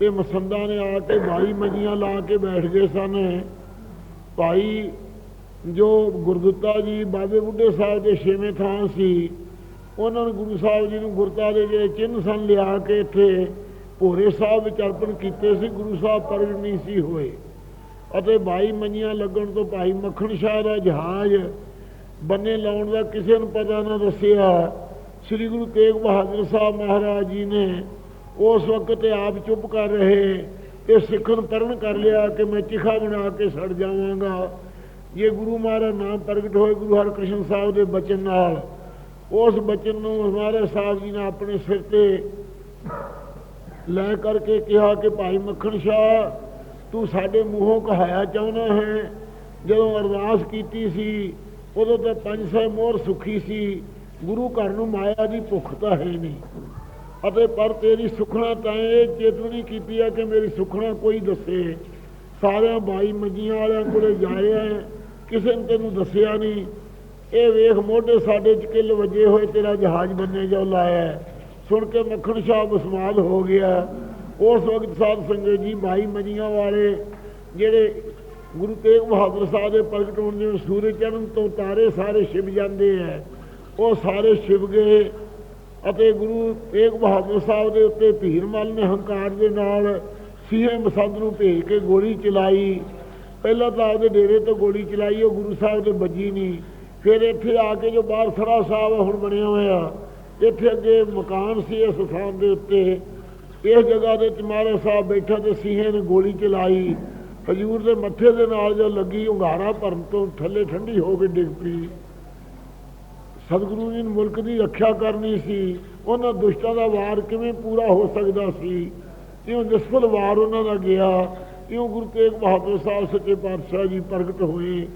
ਤੇ ਮਸੰਦਾਂ ਨੇ ਆ ਕੇ ਬਾਈ ਮੰਜੀਆਂ ਲਾ ਕੇ ਬੈਠ ਗਏ ਸਨ। ਭਾਈ ਜੋ ਗੁਰਦੁੱਤਾ ਜੀ ਬਾਬੇ ਬੁੱਢੇ ਸਾਹਿਬ ਦੇ ਛੇਵੇਂ ਥਾਂ ਸੀ ਉਹਨਾਂ ਨੂੰ ਗੁਰੂ ਸਾਹਿਬ ਜੀ ਨੂੰ ਗੁਰਤਾ ਦੇ ਜਿਹੜੇ ਚਿੰਨ੍ਹ ਸਨ ਲਿਆ ਕੇ ਇੱਥੇ ਭੋਰੇ ਸਾਹਿਬ ਵਿੱਚ ਅਰਪਣ ਕੀਤੇ ਸੀ, ਗੁਰੂ ਸਾਹਿਬ ਪ੍ਰਗਟ ਨਹੀਂ ਸੀ ਹੋਏ। ਅਤੇ ਬਾਈ ਮੰਜੀਆਂ ਲੱਗਣ ਤੋਂ ਭਾਈ ਮੱਖਣ ਸ਼ਾਹ ਦਾ ਜਹਾਜ਼ ਬੰਨੇ ਲਾਉਣ ਦਾ ਕਿਸੇ ਨੂੰ ਪਤਾ ਨਾ ਦੱਸਿਆ। ਸ੍ਰੀ ਗੁਰੂ ਤੇਗ ਬਹਾਦਰ ਸਾਹਿਬ ਮਹਾਰਾਜ ਜੀ ਨੇ ਉਸ ਵਕਤ ਆਪ ਚੁੱਪ ਕਰ ਰਹੇ ਤੇ ਸਿੱਖਣ ਤਰਨ ਕਰ ਲਿਆ ਕਿ ਮੈਂ ਚਿਖਾ ਬਣਾ ਕੇ ਸੜ ਜਾਵਾਂਗਾ। ਇਹ ਗੁਰੂ ਮਹਾਰਾਜ ਨਾਮ ਪ੍ਰਗਟ ਹੋਏ ਗੁਰੂ ਹਰਕ੍ਰਿਸ਼ਨ ਸਾਹਿਬ ਦੇ ਬਚਨ ਨਾਲ ਉਸ ਬਚਨ ਨੂੰ ਮਹਾਰਾਜ ਸਾਹਿਬ ਜੀ ਨੇ ਆਪਣੇ ਸਿਰ ਤੇ ਲੈ ਕਰਕੇ ਕਿਹਾ ਕਿ ਭਾਈ ਮੱਖਣ ਸ਼ਾਹ, ਤੂੰ ਸਾਡੇ ਮੂੰਹੋਂ ਕਹਾਇਆ ਚਾਹੁੰਦਾ ਹੈ। ਜਦੋਂ ਅਰਦਾਸ ਕੀਤੀ ਸੀ, ਉਦੋਂ ਤਾਂ ਪੰਜ ਸੌ ਮੋਹਰ ਸੁਖੀ ਸੀ। ਗੁਰੂ ਘਰ ਨੂੰ ਮਾਇਆ ਦੀ ਭੁੱਖ ਤਾਂ ਹੈ ਨਹੀਂ। ਅਤੇ ਪਰ ਤੇਰੀ ਸੁਖਣਾ ਤਾਂ ਇਹ ਚੇਤਵਨੀ ਕੀਤੀ ਹੈ ਕਿ ਮੇਰੀ ਸੁਖਣਾ ਕੋਈ ਦੱਸੇ। ਸਾਰਿਆਂ ਬਾਈ ਮੰਜੀਆਂ ਵਾਲਿਆਂ ਕੋਲੇ ਜਾਇਆ ਕਿਸੇ ਨੇ ਤੈਨੂੰ ਦੱਸਿਆ ਨਹੀਂ। ਇਹ ਵੇਖ ਮੋਢੇ ਸਾਡੇ ਚ ਕਿੱਲ ਵੱਜੇ ਹੋਏ, ਤੇਰਾ ਜਹਾਜ਼ ਬੰਨੇ ਜੋ ਲਾਇਆ। ਸੁਣ ਕੇ ਮੱਖਣ ਸ਼ਾਹ ਬਸਮਾਲ ਹੋ ਗਿਆ। ਉਸ ਵਕਤ ਸਾਧ ਸੰਗਤ ਜੀ ਬਾਈ ਮੰਜੀਆਂ ਵਾਲੇ, ਜਿਹੜੇ ਗੁਰੂ ਤੇਗ ਬਹਾਦਰ ਸਾਹਿਬ ਦੇ ਪ੍ਰਗਟ ਹੋਣ ਦੇ ਸੂਰਜ ਚੜ੍ਹਨ ਤੋਂ ਤਾਰੇ ਸਾਰੇ ਛਿਪ ਜਾਂਦੇ ਹੈ ਉਹ ਸਾਰੇ ਛਿਪ ਗਏ ਅਤੇ ਗੁਰੂ ਤੇਗ ਬਹਾਦਰ ਸਾਹਿਬ ਦੇ ਉੱਤੇ ਧੀਰਮਲ ਨੇ ਹੰਕਾਰ ਦੇ ਨਾਲ ਸੀਹੇ ਮਸੰਦ ਨੂੰ ਭੇਜ ਕੇ ਗੋਲੀ ਚਲਾਈ। ਪਹਿਲਾਂ ਤਾਂ ਆਪਦੇ ਡੇਰੇ ਤੋਂ ਗੋਲੀ ਚਲਾਈ, ਉਹ ਗੁਰੂ ਸਾਹਿਬ ਦੇ ਵੱਜੀ ਨਹੀਂ ਫਿਰ ਇੱਥੇ ਆ ਕੇ ਜੋ ਬਾਹਰ ਸਰਾ ਸਾਹਿਬ ਹੁਣ ਬਣਿਆ ਹੋਇਆ, ਇੱਥੇ ਅੱਗੇ ਮਕਾਨ ਸੀ ਇਸ ਸਥਾਨ ਦੇ ਉੱਤੇ। ਇਸ ਜਗ੍ਹਾ ਦੇ ਚਮਾਰੇ ਸਾਹਿਬ ਬੈਠਾ ਤੇ ਸੀਹੇ ਨੇ ਗੋਲੀ ਚਲਾਈ। ਹਜੂਰ ਦੇ ਮੱਥੇ ਦੇ ਨਾਲ ਜੋ ਲੱਗੀ ਉਂਗਾਰਾ ਭਰਨ ਤੋਂ ਥੱਲੇ ਠੰਡੀ ਹੋ ਕੇ ਡਿੱਗ ਪਈ। ਸਤਿਗੁਰੂ ਜੀ ਨੇ ਮੁਲਕ ਦੀ ਰੱਖਿਆ ਕਰਨੀ ਸੀ। ਉਹਨਾਂ ਦੁਸ਼ਟਾਂ ਦਾ ਵਾਰ ਕਿਵੇਂ ਪੂਰਾ ਹੋ ਸਕਦਾ ਸੀ? ਇਉਂ ਨਿਸਫਲ ਵਾਰ ਉਹਨਾਂ ਦਾ ਗਿਆ। ਇਉਂ ਗੁਰੂ ਤੇਗ ਬਹਾਦਰ ਸਾਹਿਬ ਸੱਚੇ ਪਾਤਸ਼ਾਹ ਜੀ ਪ੍ਰਗਟ ਹੋਏ।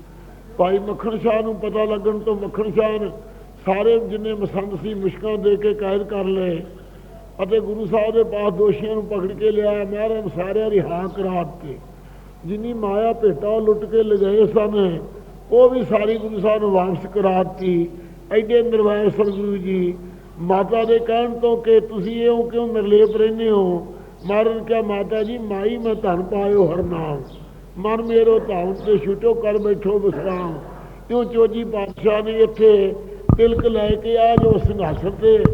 ਭਾਈ ਮੱਖਣ ਸ਼ਾਹ ਨੂੰ ਪਤਾ ਲੱਗਣ ਤੋਂ ਮੱਖਣ ਸ਼ਾਹ ਨੇ ਸਾਰੇ ਜਿੰਨੇ ਮਸੰਦ ਸੀ ਮੁਸ਼ਕਾਂ ਦੇ ਕੇ ਕਾਇਦ ਕਰ ਲਏ ਅਤੇ ਗੁਰੂ ਸਾਹਿਬ ਦੇ ਪਾਸ ਦੋਸ਼ੀਆਂ ਨੂੰ ਪਕੜ ਕੇ ਲਿਆ, ਮਹਾਰਾਜ ਸਾਰਿਆਂ ਰਿਹਾ ਕਰਾ ਦਿੱਤੇ। ਜਿੰਨੀ ਮਾਇਆ ਭੇਟਾ ਉਹ ਲੁੱਟ ਕੇ ਲਗਾਏ ਸਨ, ਉਹ ਵੀ ਸਾਰੀ ਗੁਰੂ ਸਾਹਿਬ ਨੂੰ ਵਾਪਸ ਕਰਾ ਦਿੱਤੀ। ਐਡੇ ਨਿਰਵੈਰ ਸਤਿਗੁਰੂ ਜੀ, ਮਾਤਾ ਦੇ ਕਹਿਣ ਤੋਂ ਕਿ ਤੁਸੀਂ ਇਹ ਕਿਉਂ ਨਿਰਲੇਪ ਰਹਿੰਦੇ ਹੋ? ਮਾਰਨ ਕਿਹਾ, ਮਾਤਾ ਜੀ, ਮਾਈ ਮੈਂ ਧਨ ਪਾਇਓ ਹਰ ਨਾਮ। ਮਨ ਮੇਰੋ ਧਾਮ ਤੇ ਛੁਟੋ ਕਰ ਬੈਠੋ ਵਿਸਰਾਮ। ਕਿਉਂ ਚੋਜੀ ਪਾਤਸ਼ਾਹ ਨੇ ਇੱਥੇ ਤਿਲਕ ਲੈ ਕੇ ਆ ਜੋ ਸਿੰਘਾਸਨ ਤੇ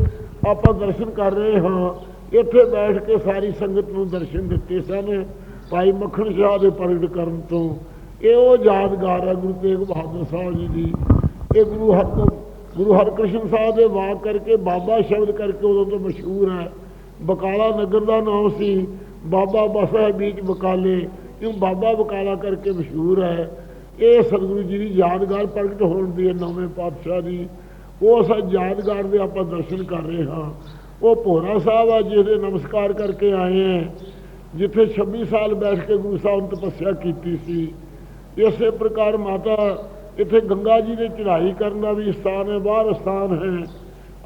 ਆਪਾਂ ਦਰਸ਼ਨ ਕਰ ਰਹੇ ਹਾਂ। ਇੱਥੇ ਬੈਠ ਕੇ ਸਾਰੀ ਸੰਗਤ ਨੂੰ ਦਰਸ਼ਨ ਦਿੱਤੇ ਸਨ। ਭਾਈ ਮੱਖਣ ਸ਼ਾਹ ਦੇ ਪ੍ਰਗਟ ਕਰਨ ਤੋਂ। ਇਹ ਉਹ ਯਾਦਗਾਰ ਹੈ ਗੁਰੂ ਤੇਗ ਬਹਾਦਰ ਸਾਹਿਬ ਜੀ ਦੀ। ਇਹ ਗੁਰੂ ਹਰ ਗੁਰੂ ਹਰਕ੍ਰਿਸ਼ਨ ਸਾਹਿਬ ਦੇ ਵਾਕ ਕਰਕੇ, ਬਾਬਾ ਸ਼ਬਦ ਕਰਕੇ ਉਦੋਂ ਤੋਂ ਮਸ਼ਹੂਰ ਹੈ। ਬਕਾਲਾ ਨਗਰ ਦਾ ਨਾਮ ਸੀ, ਬਾਬਾ ਬਸਾ ਬੀਚ ਬਕਾਲੇ। ਕਿਉਂ ਬਾਬਾ ਬਕਾਲਾ ਕਰਕੇ ਮਸ਼ਹੂਰ ਹੈ। ਇਹ ਸਤਿਗੁਰੂ ਜੀ ਦੀ ਯਾਦਗਾਰ ਪ੍ਰਗਟ ਹੋਣ ਦੀ ਹੈ ਨੌਵੇਂ ਪਾਤਸ਼ਾਹ ਦੀ ਉਹ ਉਸ ਯਾਦਗਾਰ ਦੇ ਆਪਾਂ ਦਰਸ਼ਨ ਕਰ ਰਹੇ ਹਾਂ। ਉਹ ਭੋਰਾ ਸਾਹਿਬ ਆ ਜਿਹਦੇ ਨਮਸਕਾਰ ਕਰਕੇ ਆਏ ਹੈ। ਜਿੱਥੇ 26 ਸਾਲ ਬੈਠ ਕੇ ਗੁਰੂ ਸਾਹਿਬ ਨੇ ਤਪੱਸਿਆ ਕੀਤੀ ਸੀ। ਇਸੇ ਪ੍ਰਕਾਰ ਮਾਤਾ, ਇੱਥੇ ਗੰਗਾ ਜੀ ਦੇ ਚੜ੍ਹਾਈ ਕਰਨ ਦਾ ਵੀ ਸਥਾਨ ਹੈ, ਬਾਹਰ ਸਥਾਨ ਹੈ।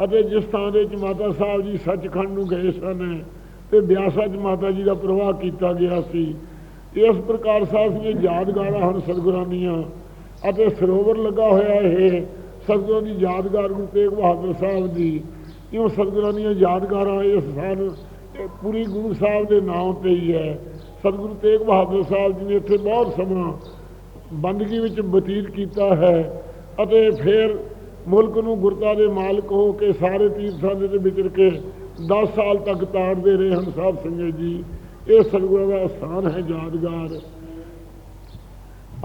ਅਤੇ ਜਿਸ ਥਾਂ ਦੇ ਵਿੱਚ ਮਾਤਾ ਸਾਹਿਬ ਜੀ ਸੱਚਖੰਡ ਨੂੰ ਗਏ ਸਨ, ਤੇ ਬਿਆਸਾ 'ਚ ਮਾਤਾ ਜੀ ਦਾ ਪ੍ਰਵਾਹ ਕੀਤਾ ਗਿਆ ਸੀ। ਇਸ ਪ੍ਰਕਾਰ ਸਾਰੀਆਂ ਯਾਦਗਾਰਾਂ ਹਨ ਸਤਿਗੁਰਾਂ ਦੀਆਂ ਅਤੇ ਸਰੋਵਰ ਲੱਗਾ ਹੋਇਆ ਇਹ ਸਤਿਗੁਰਾਂ ਦੀ ਯਾਦਗਾਰ ਗੁਰੂ ਤੇਗ ਬਹਾਦਰ ਸਾਹਿਬ ਦੀ ਇਉਂ ਸਤਿਗੁਰਾਂ ਦੀਆਂ ਯਾਦਗਾਰਾਂ ਇਸ ਸਥਾਨ ਪੂਰੀ ਗੁਰੂ ਸਾਹਿਬ ਦੇ ਨਾਮ ਤੇ ਹੀ ਹੈ। ਸਤਿਗੁਰੂ ਤੇਗ ਬਹਾਦਰ ਸਾਹਿਬ ਜੀ ਨੇ ਇੱਥੇ ਬਹੁਤ ਸਮਾਂ ਬੰਦਗੀ ਵਿੱਚ ਬਤੀਤ ਕੀਤਾ ਹੈ ਅਤੇ ਫਿਰ ਮੁਲਕ ਨੂੰ ਗੁਰਤਾ ਦੇ ਮਾਲਕ ਹੋ ਕੇ ਸਾਰੇ ਤੀਰਥਾਂ ਦੇ ਵਿਚਰ ਕੇ 10 ਸਾਲ ਤੱਕ ਤਾੜਦੇ ਰਹੇ ਹਨ ਸਾਹਿਬ ਸੰਗਤ ਜੀ। ਇਹ ਸਤਿਗੁਰੂ ਦਾ ਸਥਾਨ ਹੈ ਯਾਦਗਾਰ।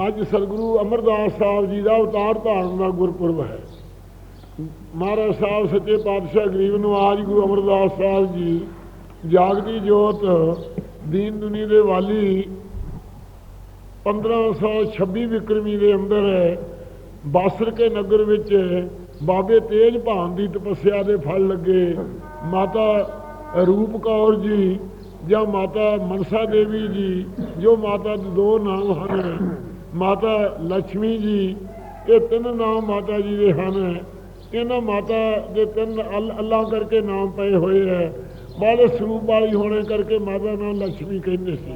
ਅੱਜ ਸਤਿਗੁਰੂ ਅਮਰਦਾਸ ਸਾਹਿਬ ਜੀ ਦਾ ਅਵਤਾਰ ਧਾਰਨ ਦਾ ਗੁਰਪੁਰਬ ਹੈ। ਮਹਾਰਾਜ ਸਾਹਿਬ ਸੱਚੇ ਪਾਤਸ਼ਾਹ ਗਰੀਬ ਨਵਾਜ ਗੁਰੂ ਅਮਰਦਾਸ ਸਾਹਿਬ ਜੀ, ਜਾਗਦੀ ਜੋਤ, ਦੀਨ ਦੁਨੀ ਦੇ ਵਾਲੀ 1526 ਵਿਕਰਮੀ ਦੇ ਅੰਦਰ ਬਾਸਰ ਕੇ ਨਗਰ ਵਿੱਚ ਬਾਬੇ ਤੇਜ ਭਾਨ ਦੀ ਤਪੱਸਿਆ ਦੇ ਫਲ ਲੱਗੇ। ਮਾਤਾ ਰੂਪ ਕੌਰ ਜੀ ਜਾਂ ਮਾਤਾ ਮਨਸਾ ਦੇਵੀ ਜੀ, ਜੋ ਮਾਤਾ ਦੇ ਦੋ ਨਾਮ ਹਨ, ਮਾਤਾ ਲక్ష్ਮੀ ਜੀ, ਇਹ ਤਿੰਨ ਨਾਮ ਮਾਤਾ ਜੀ ਦੇ ਹਨ। ਇਹਨਾਂ ਮਾਤਾ ਦੇ ਤਿੰਨ ਅੱਲਾ ਕਰਕੇ ਨਾਮ ਪਏ ਹੋਏ ਹੈ। ਬਾਲੇ ਸਰੂਪ ਵਾਲੀ ਹੋਣੇ ਕਰਕੇ ਮਾਤਾ ਨਾਮ ਲక్ష్ਮੀ ਕਹਿੰਦੇ ਸੀ।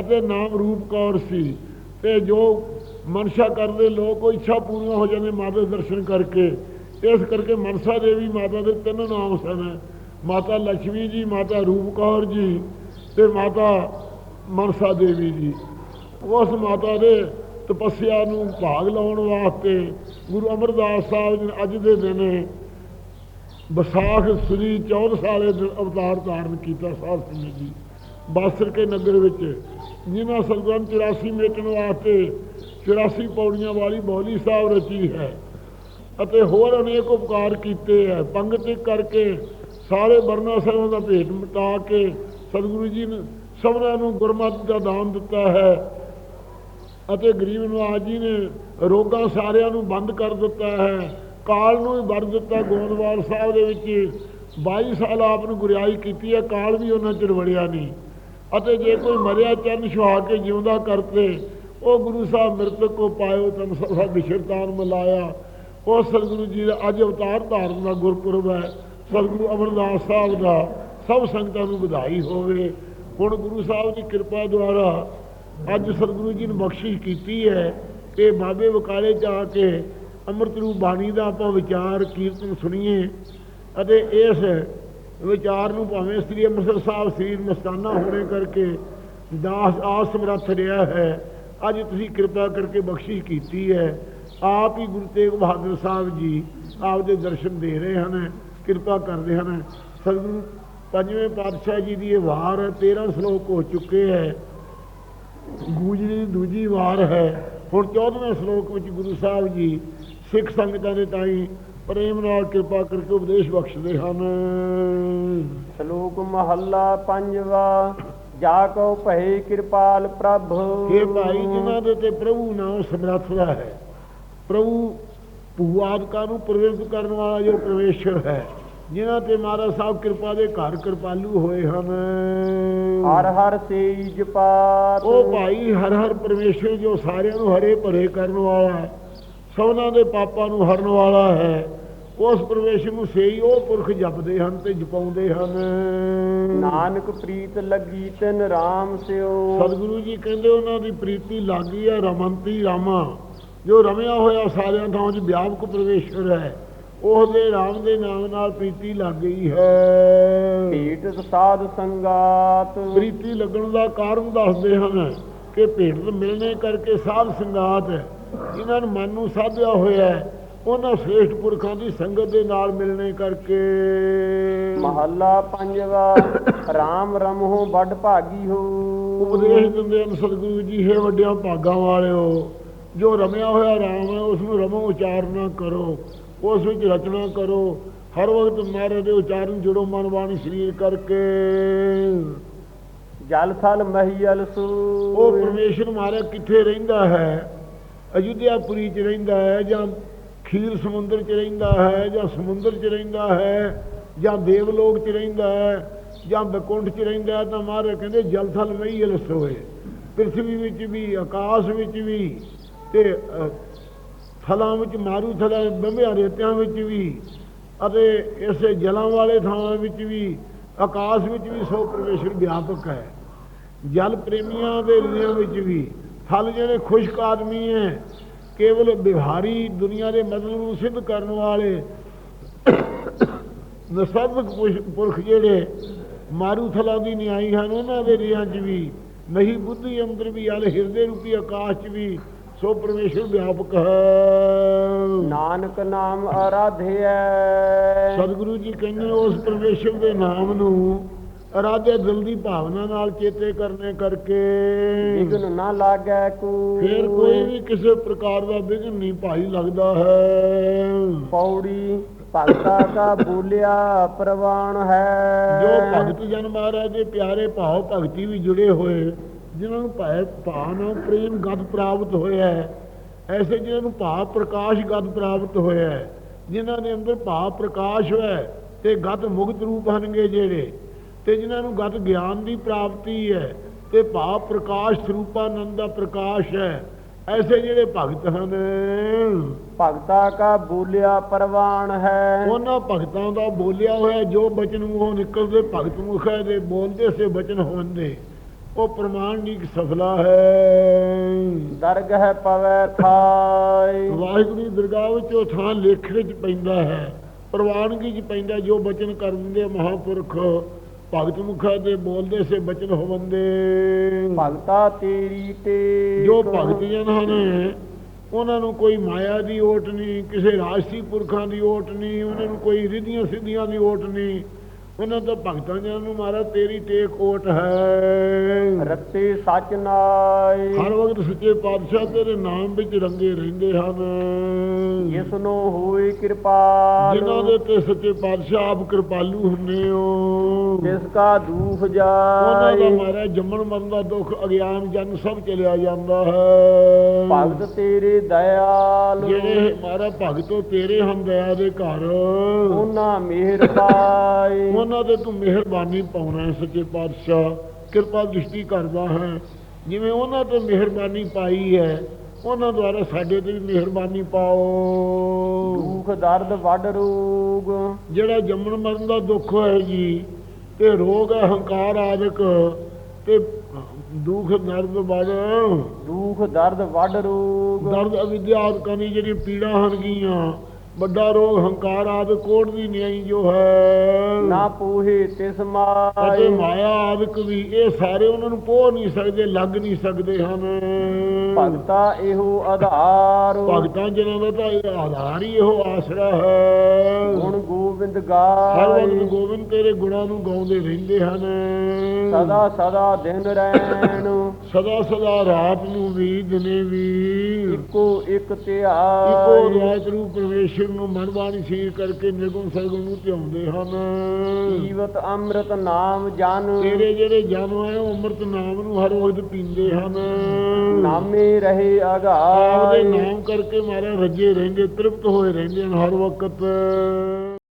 ਅਤੇ ਨਾਮ ਰੂਪ ਕੌਰ ਸੀ। ਤੇ ਜੋ ਮਨਸ਼ਾ ਕਰਦੇ ਲੋਕ, ਉਹ ਇੱਛਾ ਪੂਰੀਆਂ ਹੋ ਜਾਂਦੇ ਮਾਤਾ ਦੇ ਦਰਸ਼ਨ ਕਰਕੇ। ਇਸ ਕਰਕੇ ਮਨਸਾ ਦੇਵੀ ਮਾਤਾ ਦੇ ਤਿੰਨ ਨਾਮ ਸਨ। ਮਾਤਾ ਲక్ష్ਮੀ ਜੀ, ਮਾਤਾ ਰੂਪ ਕੌਰ ਜੀ ਤੇ ਮਾਤਾ ਮਨਸਾ ਦੇਵੀ ਜੀ। ਉਸ ਮਾਤਾ ਦੇ ਤਪੱਸਿਆ ਨੂੰ ਭਾਗ ਲਾਉਣ ਵਾਸਤੇ ਗੁਰੂ ਅਮਰਦਾਸ ਸਾਹਿਬ ਨੇ ਅੱਜ ਦੇ ਦਿਨ ਵਿਸਾਖ ਸ੍ਰੀ 14 ਸਾਲੇ ਦਿਨ ਅਵਤਾਰ ਧਾਰਨ ਕੀਤਾ ਸਾਧ ਸੰਗਤ ਜੀ। ਬਾਸਰ ਕੇ ਨਗਰ ਵਿੱਚ, ਜਿਨ੍ਹਾਂ ਸੰਗਤਾਂ 84 ਮੇਟਣ ਵਾਸਤੇ 84 ਪੌੜੀਆਂ ਵਾਲੀ ਬੌਲੀ ਸਾਹਿਬ ਰਚੀ ਹੈ ਅਤੇ ਹੋਰ ਅਨੇਕ ਉਪਕਾਰ ਕੀਤੇ ਹੈ। ਪੰਗਤ ਕਰਕੇ ਸਾਰੇ ਵਰਨਾ ਸਾਹਿਬਾਂ ਦਾ ਭੇਟ ਮਿਟਾ ਕੇ ਸਤਿਗੁਰੂ ਜੀ ਨੇ ਸਭਨਾਂ ਨੂੰ ਗੁਰਮਤਿ ਦਾ ਦਾਨ ਦਿੱਤਾ ਹੈ ਅਤੇ ਗਰੀਬ ਨਵਾਜ ਜੀ ਨੇ ਰੋਗਾਂ ਸਾਰਿਆਂ ਨੂੰ ਬੰਦ ਕਰ ਦਿੱਤਾ ਹੈ, ਕਾਲ ਨੂੰ ਵੀ ਵਰ ਦਿੱਤਾ ਗੋਂਦਵਾਲ ਸਾਹਿਬ ਦੇ ਵਿੱਚ। 22 ਸਾਲ ਆਪ ਨੂੰ ਗੁਰਿਆਈ ਕੀਤੀ ਹੈ, ਕਾਲ ਵੀ ਉਹਨਾਂ ਚਿਰ ਵੜਿਆ ਨਹੀਂ। ਅਤੇ ਜੇ ਕੋਈ ਮਰਿਆ ਚਰਨ ਛੁਹਾ ਕੇ ਜਿਉਂਦਾ ਕਰਤੇ, ਉਹ ਗੁਰੂ ਸਾਹਿਬ ਮਿਰਤਕ ਕੋ ਪਾਇਓ ਤਨ ਸਭਾ ਬਿਸ਼ਰਤਾਨ ਮਲਾਇਆ। ਉਹ ਸਤਿਗੁਰੂ ਜੀ ਦਾ ਅੱਜ ਅਵਤਾਰ ਧਾਰਨ ਦਾ ਗੁਰਪੁਰਬ ਹੈ। ਸਤਿਗੁਰੂ ਅਮਰਦਾਸ ਸਾਹਿਬ ਦਾ ਸਭ ਸੰਗਤਾਂ ਨੂੰ ਵਧਾਈ ਹੋਵੇ। ਹੁਣ ਗੁਰੂ ਸਾਹਿਬ ਦੀ ਕਿਰਪਾ ਦੁਆਰਾ ਅੱਜ ਸਤਿਗੁਰੂ ਜੀ ਨੇ ਬਖਸ਼ਿਸ਼ ਕੀਤੀ ਹੈ ਇਹ ਬਾਬੇ ਵਕਾਲੇ ਚ ਆ ਕੇ ਅੰਮ੍ਰਿਤ ਰੂਪ ਬਾਣੀ ਦਾ ਆਪਾਂ ਵਿਚਾਰ, ਕੀਰਤਨ ਸੁਣੀਏ ਅਤੇ ਇਸ ਵਿਚਾਰ ਨੂੰ ਭਾਵੇਂ ਸ੍ਰੀ ਅੰਮ੍ਰਿਤਸਰ ਸਾਹਿਬ ਸਰੀਰ ਮਸਤਾਨਾ ਹੋਣੇ ਕਰਕੇ ਦਾਸ ਆਸ ਸਮਰੱਥ ਰਿਹਾ ਹੈ, ਅੱਜ ਤੁਸੀਂ ਕਿਰਪਾ ਕਰਕੇ ਬਖਸ਼ਿਸ਼ ਕੀਤੀ ਹੈ। ਆਪ ਹੀ ਗੁਰੂ ਤੇਗ ਬਹਾਦਰ ਸਾਹਿਬ ਜੀ ਆਪ ਦੇ ਦਰਸ਼ਨ ਦੇ ਰਹੇ ਹਨ। ਕਿਰਪਾ ਕਰਦੇ ਹਨ। ਸਤਿਗੁਰੂ ਪੰਜਵੇਂ ਪਾਤਸ਼ਾਹ ਜੀ ਦੀ ਇਹ ਵਾਰ 13 ਸ਼ਲੋਕ ਹੋ ਚੁੱਕੇ ਹੈ। ਗੂੰਜਦੀ ਦੀ ਦੂਜੀ ਵਾਰ ਹੈ। ਹੁਣ 14ਵੇਂ ਸ਼ਲੋਕ ਵਿੱਚ ਗੁਰੂ ਸਾਹਿਬ ਜੀ ਸਿੱਖ ਸੰਗਤਾਂ ਦੇ ਤਾਈ ਪ੍ਰੇਮ ਨਾਲ ਕਿਰਪਾ ਕਰਕੇ ਉਪਦੇਸ਼ ਬਖਸ਼ਦੇ ਹਨ। ਸ਼ਲੋਕ ਮਹੱਲਾ ਪੰਜਵਾ ਜਾ ਕੋ ਭਏ ਕਿਰਪਾਲ ਪ੍ਰਭ। ਇਹ ਭਾਈ ਜਿਨ੍ਹਾਂ ਦੇ ਤੇ ਪ੍ਰਭੂ ਨਾਮ ਸਮਰੱਥ ਦਾ ਹੈ। ਪ੍ਰਭੂ ਭੂਆਦਿਕਾਂ ਨੂੰ ਪ੍ਰਵੇਸ਼ ਕਰਨ ਵਾਲਾ ਜੋ ਪਰਮੇਸ਼ਰ ਹੈ। ਜਿਨ੍ਹਾਂ ਤੇ ਮਹਾਰਾਜ ਸਾਹਿਬ ਕਿਰਪਾ ਦੇ ਘਰ ਕਿਰਪਾਲੂ ਹੋਏ ਹਨ। ਹਰ ਹਰ ਸੇਜ ਪਾਤ। ਉਹ ਭਾਈ ਹਰ ਹਰ ਪਰਮੇਸ਼ਰ ਜੋ ਸਾਰਿਆਂ ਨੂੰ ਹਰੇ ਭਰੇ ਕਰਨ ਵਾਲਾ ਸਭਨਾਂ ਦੇ ਪਾਪਾਂ ਨੂੰ ਹਰਨ ਵਾਲਾ ਹੈ ਉਸ ਪਰਮੇਸ਼ਰ ਨੂੰ ਸੇਈ ਉਹ ਪੁਰਖ ਜਪਦੇ ਹਨ ਤੇ ਜਪਾਉਂਦੇ ਹਨ। ਨਾਨਕ ਪ੍ਰੀਤ ਲੱਗੀ ਤਿਨ RAM ਸਿਓ। ਸਤਿਗੁਰੂ ਜੀ ਕਹਿੰਦੇ ਉਹਨਾਂ ਦੀ ਪ੍ਰੀਤੀ ਲਾਗੀ ਹੈ ਰਮੰਤੀ ਰਾਮਾ ਜੋ ਰਮਿਆ ਹੋਇਆ ਸਾਰਿਆਂ ਥਾਂ 'ਚ ਵਿਆਪਕ ਪਰਮੇਸ਼ਰ ਹੈ। ਉਹ ਦੇ ਰਾਮ ਦੇ ਨਾਮ ਨਾਲ ਪ੍ਰੀਤੀ ਲੱਗ ਗਈ ਹੈ। ਭੇਟ ਸਾਧ ਸੰਗਾਤ। ਪ੍ਰੀਤੀ ਲੱਗਣ ਦਾ ਕਾਰਨ ਦੱਸਦੇ ਹਨ ਕਿ ਭੇਟ ਮਿਲਣੇ ਕਰਕੇ ਸਾਧ ਸੰਗਾਤ ਜਿਨ੍ਹਾਂ ਨੂੰ ਮਨ ਨੂੰ ਸਾਧਿਆ ਹੋਇਆ ਹੈ ਉਹਨਾਂ ਸ੍ਰੇਸ਼ਟ ਪੁਰਖਾਂ ਦੀ ਸੰਗਤ ਦੇ ਨਾਲ ਮਿਲਣੇ ਕਰਕੇ। ਮਹੱਲਾ ਪੰਜਵਾ RAM ਰਮਹੁ ਵੱਡ ਭਾਗੀ ਹੋ। ਉਪਦੇਸ਼ ਦਿੰਦੇ ਹਨ ਸਤਿਗੁਰੂ ਜੀ ਹੈ ਵੱਡਿਆਂ ਭਾਗਾਂ ਵਾਲਿਓ ਜੋ ਰਮਿਆ ਹੋਇਆ ਰਾਮ ਹੈ ਉਸ ਨੂੰ ਰਮੋ ਉਚਾਰਨਾ ਕਰੋ। ਉਸ ਵਿੱਚ ਰਚਨਾ ਕਰੋ। ਹਰ ਵਕਤ ਮਹਾਰਾਜ ਦੇ ਉਚਾਰਨ ਜੁੜੋ ਮਨ ਬਾਣੀ ਸਰੀਰ ਕਰਕੇ। ਜਲ ਥਲ ਮਹੀਲ ਸੂ। ਉਹ ਪਰਮੇਸ਼ਰ ਮਹਾਰਾਜ ਕਿੱਥੇ ਰਹਿੰਦਾ ਹੈ? ਅਯੁੱਧਿਆਪੁਰੀ ਚ ਰਹਿੰਦਾ ਹੈ ਜਾਂ ਖੀਰ ਸਮੁੰਦਰ ਚ ਰਹਿੰਦਾ ਹੈ ਜਾਂ ਸਮੁੰਦਰ ਚ ਰਹਿੰਦਾ ਹੈ ਜਾਂ ਦੇਵਲੋਕ ਚ ਰਹਿੰਦਾ ਹੈ ਜਾਂ ਬਕੁੰਠ ਚ ਰਹਿੰਦਾ ਹੈ ਤਾਂ ਮਹਾਰਾਜ ਕਹਿੰਦੇ ਜਲ ਥਲ ਮਈ ਲਸੋਏ ਪ੍ਰਿਥਵੀ ਵਿੱਚ ਵੀ ਆਕਾਸ਼ ਵਿੱਚ ਵੀ ਤੇ ਥਲਾਂ ਵਿੱਚ ਮਾਰੂ, ਥਲਾਂ ਬੰਬਿਆ ਰੇਤਿਆਂ ਵਿੱਚ ਵੀ, ਅਤੇ ਇਸੇ ਜਲਾਂ ਵਾਲੇ ਥਾਵਾਂ ਵਿੱਚ ਵੀ, ਆਕਾਸ਼ ਵਿੱਚ ਵੀ ਸੋ ਪਰਮੇਸ਼ਰ ਵਿਆਪਕ ਹੈ। ਜਲ ਪ੍ਰੇਮੀਆਂ ਦੇ ਹਿਰਦਿਆਂ ਵਿੱਚ ਵੀ ਥਲ ਜਿਹੜੇ ਖੁਸ਼ਕ ਆਦਮੀ ਹੈ, ਕੇਵਲ ਵਿਵਹਾਰੀ ਦੁਨੀਆ ਦੇ ਮਤਲਬ ਨੂੰ ਸਿੱਧ ਕਰਨ ਵਾਲੇ ਨਸਬਕ ਪੁਰਖ ਜਿਹੜੇ ਮਾਰੂ ਥਲਾਂ ਦੀ ਨਿਆਈ ਹਨ, ਉਹਨਾਂ ਦੇ ਰਿਆਂ 'ਚ ਵੀ, ਨਹੀਂ ਬੁੱਧੀ ਅੰਦਰ ਵੀ, ਅਲ ਹਿਰਦੇ ਰੂਪੀ ਆਕਾਸ਼ 'ਚ ਵੀ ਸੋ ਪਰਮੇਸ਼ਰ ਵਿਆਪਕ ਹੈ। ਨਾਨਕ ਨਾਮ ਆਰਾਧਿਐ। ਸਤਿਗੁਰੂ ਜੀ ਕਹਿੰਦੇ ਉਸ ਪਰਮੇਸ਼ਰ ਦੇ ਨਾਮ ਨੂੰ ਅਰਾਧਿਆ ਦਿਲ ਦੀ ਭਾਵਨਾ ਨਾਲ ਚੇਤੇ ਕਰਨੇ ਕਰਕੇ। ਵਿਗਨ ਨਾ ਲਾਗੈ ਕੋ। ਫਿਰ ਕੋਈ ਵੀ ਕਿਸੇ ਪ੍ਰਕਾਰ ਦਾ ਵਿਘਨ ਨਹੀਂ ਭਾਈ ਲੱਗਦਾ ਹੈ। ਪੌੜੀ ਭਗਤਾ ਕਾ ਬੋਲਿਆ ਪ੍ਰਵਾਨ ਹੈ। ਜੋ ਭਗਤ ਜਨ ਮਹਾਰਾਜ ਦੇ ਪਿਆਰੇ ਭਾਵ ਭਗਤੀ ਵੀ ਜੁੜੇ ਹੋਏ ਜਿਨ੍ਹਾਂ ਨੂੰ ਭੈ ਭਾਵ ਨਾਲ ਪ੍ਰੇਮ ਗਦ ਪ੍ਰਾਪਤ ਹੋਇਆ ਹੈ ਐਸੇ ਜਿਹਨਾਂ ਨੂੰ ਭਾਵ ਪ੍ਰਕਾਸ਼ ਗਦ ਪ੍ਰਾਪਤ ਹੋਇਆ ਹੈ ਜਿਨ੍ਹਾਂ ਦੇ ਅੰਦਰ ਭਾਵ ਪ੍ਰਕਾਸ਼ ਹੋਇਆ ਹੈ ਤੇ ਗਦ ਮੁਕਤ ਰੂਪ ਹਨਗੇ ਜਿਹੜੇ ਤੇ ਜਿਨ੍ਹਾਂ ਨੂੰ ਗਦ ਗਿਆਨ ਦੀ ਪ੍ਰਾਪਤੀ ਹੈ ਤੇ ਭਾਵ ਪ੍ਰਕਾਸ਼ ਸਰੂਪਾਨੰਦ ਦਾ ਪ੍ਰਕਾਸ਼ ਹੈ ਐਸੇ ਜਿਹੜੇ ਭਗਤ ਹਨ। ਭਗਤਾ ਕਾ ਬੋਲਿਆ ਪ੍ਰਵਾਨ ਹੈ। ਉਹਨਾਂ ਭਗਤਾਂ ਦਾ ਬੋਲਿਆ ਹੋਇਆ ਜੋ ਬਚਨ ਮੂੰਹੋਂ ਨਿਕਲਦੇ ਭਗਤ ਮੁਖੇ ਦੇ ਬੋਲਦੇ ਸੇ ਬਚਨ ਹੁੰਦੇ ਉਹ ਪ੍ਰਮਾਣਿਕ ਸਫਲਾ ਹੈ। ਦਰਗਹ ਪਵੈ ਥਾਈ। ਵਾਹਿਗੁਰੂ ਦੀ ਦਰਗਾਹ ਵਿੱਚ ਉਹ ਥਾਂ ਲੇਖੇ 'ਚ ਪੈਂਦਾ ਹੈ। ਪ੍ਰਵਾਨਗੀ 'ਚ ਪੈਂਦਾ ਜੋ ਬਚਨ ਕਰ ਦਿੰਦੇ ਆ ਮਹਾਪੁਰਖ। ਭਗਤ ਮੁਖਾ ਦੇ ਬੋਲਦੇ ਸੇ ਬਚਨ ਹੋਵੰਦੇ ਭਗਤਾ ਤੇਰੀ ਤੇ ਜੋ ਭਗਤ ਜਨ ਹਨ ਉਹਨਾਂ ਨੂੰ ਕੋਈ ਮਾਇਆ ਦੀ ਓਟ ਨਹੀਂ ਕਿਸੇ ਰਾਜਸੀ ਪੁਰਖਾਂ ਦੀ ਓਟ ਨਹੀਂ ਉਹਨਾਂ ਨੂੰ ਕੋਈ ਰਿਧੀਆਂ ਸਿੱਧੀਆਂ ਦੀ ਓਟ ਨਹੀਂ। ਉਹਨਾਂ ਤਾਂ ਭਗਤਾਂ ਜਨ ਨੂੰ ਮਾਰਾ ਤੇਰੀ ਟੇਕ ਓਟ ਹੈ। ਰੱਤੇ ਸਚ ਨਾਏ ਹਰ ਵਕਤ ਸੱਚੇ ਪਾਤਸ਼ਾਹ ਤੇਰੇ ਨਾਮ ਵਿੱਚ ਰੰਗੇ ਰਹਿੰਦੇ ਹਨ। ਜਿਸ ਨੂੰ ਹੋਏ ਕਿਰਪਾਲ। ਜਿਨ੍ਹਾਂ ਦੇ ਤੇ ਸੱਚੇ ਪਾਤਸ਼ਾਹ ਆਪ ਕਿਰਪਾਲੂ ਹੁੰਦੇ ਹੋ। ਜਿਸ ਕਾ ਦੂਖ ਉਹਨਾਂ ਦਾ ਜਾਏ ਮਾਰਾ ਜੰਮਣ ਮਰਨ ਦਾ ਦੁੱਖ ਅਗਿਆਨ ਜਨ ਸਭ ਚਲਿਆ ਜਾਂਦਾ ਹੈ। ਭਗਤ ਤੇਰੇ ਦਇਆਲ। ਜਿਹੜੇ ਮਾਰਾ ਭਗਤੋ ਤੇਰੇ ਹਨ ਦਇਆ ਦੇ ਘਰ। ਉਹਨਾਂ ਮਿਹਰ ਪਾਏ ਉਹਨਾਂ ਦੇ ਤੂੰ ਮਿਹਰਬਾਨੀ ਪਾਉਣਾ ਹੈ ਸੱਚੇ ਪਾਤਸ਼ਾਹ ਕਿਰਪਾ ਦ੍ਰਿਸ਼ਟੀ ਕਰਦਾ ਹੈ। ਜਿਵੇਂ ਉਹਨਾਂ ਤੇ ਮਿਹਰਬਾਨੀ ਪਾਈ ਹੈ ਉਹਨਾਂ ਦੁਆਰਾ ਸਾਡੇ ਤੇ ਵੀ ਮਿਹਰਬਾਨੀ ਪਾਓ। ਦੁਖ ਦਰਦ ਵੱਡ ਰੋਗ। ਜਿਹੜਾ ਜੰਮਣ ਮਰਨ ਦਾ ਦੁੱਖ ਹੈ ਜੀ ਤੇ ਰੋਗ ਹੈ ਹੰਕਾਰ ਆਦਿਕ ਤੇ ਦੁੱਖ ਦਰਦ ਬੜ ਦੁਖ ਦਰਦ ਵੱਡ ਰੋਗ। ਦਰਦ ਅਵਿਦਿਆ ਆਦਿਕਾਂ ਦੀ ਜਿਹੜੀ ਪੀੜਾ ਹਨ ਗੀਆਂ ਵੱਡਾ ਰੋਗ ਹੰਕਾਰ ਆਦਿ ਕੋੜ ਦੀ ਨਿਆਈ ਜੋ ਹੈ। ਨਾ ਪੂਹੇ ਤਿਸ ਅਤੇ ਮਾਏ ਮਾਇਆ ਆਦਿਕ ਵੀ ਇਹ ਸਾਰੇ ਉਹਨਾਂ ਨੂੰ ਪੋਹ ਨਹੀਂ ਸਕਦੇ ਲੱਗ ਨਹੀਂ ਸਕਦੇ ਹਨ। ਭਗਤਾ ਇਹੋ ਆਧਾਰ। ਭਗਤਾਂ ਜਿਹਨਾਂ ਦਾ ਤਾਂ ਇਹ ਆਧਾਰ ਹੀ ਇਹੋ ਆਸਰਾ ਹੈ। ਗੁਣ ਗੋਬਿੰਦ ਹਰ ਗਾਏ ਵਕਤ ਗੋਬਿੰਦ ਤੇਰੇ ਗੁਣਾਂ ਨੂੰ ਗਾਉਂਦੇ ਰਹਿੰਦੇ ਹਨ। ਸਦਾ ਸਦਾ ਦਿਨ ਰਹਿਣ। ਸਦਾ ਸਦਾ ਰਾਤ ਨੂੰ ਵੀ ਦਿਨੇ ਵੀ। ਇੱਕੋ ਇੱਕ ਇੱਕੋ ਧਿਆਏ ਰਾਤ ਨੂੰ ਪਰਮੇਸ਼ਰ ਨੂੰ ਮਨ ਬਾਣੀ ਸੀਰ ਕਰਕੇ ਨਿਰਗੁਣ ਸਰਗੁਣ ਨੂੰ ਧਿਆਉਂਦੇ ਹਨ। ਜੀਵਤ ਅੰਮ੍ਰਿਤ ਨਾਮ ਜਨ। ਤੇਰੇ ਜਿਹੜੇ ਜਨ ਹੈ ਉਹ ਅੰਮ੍ਰਿਤ ਨਾਮ ਨੂੰ ਹਰ ਵਕਤ ਪੀਂਦੇ ਹਨ। ਨਾਮੇ ਰਹੇ ਆਪਦੇ ਅਗਾਏ ਨਾਮ ਕਰਕੇ ਮਾਰਾ ਰੱਜੇ ਰਹਿੰਦੇ ਤ੍ਰਿਪਤ ਹੋਏ ਰਹਿੰਦੇ ਹਨ ਹਰ ਵਕਤ।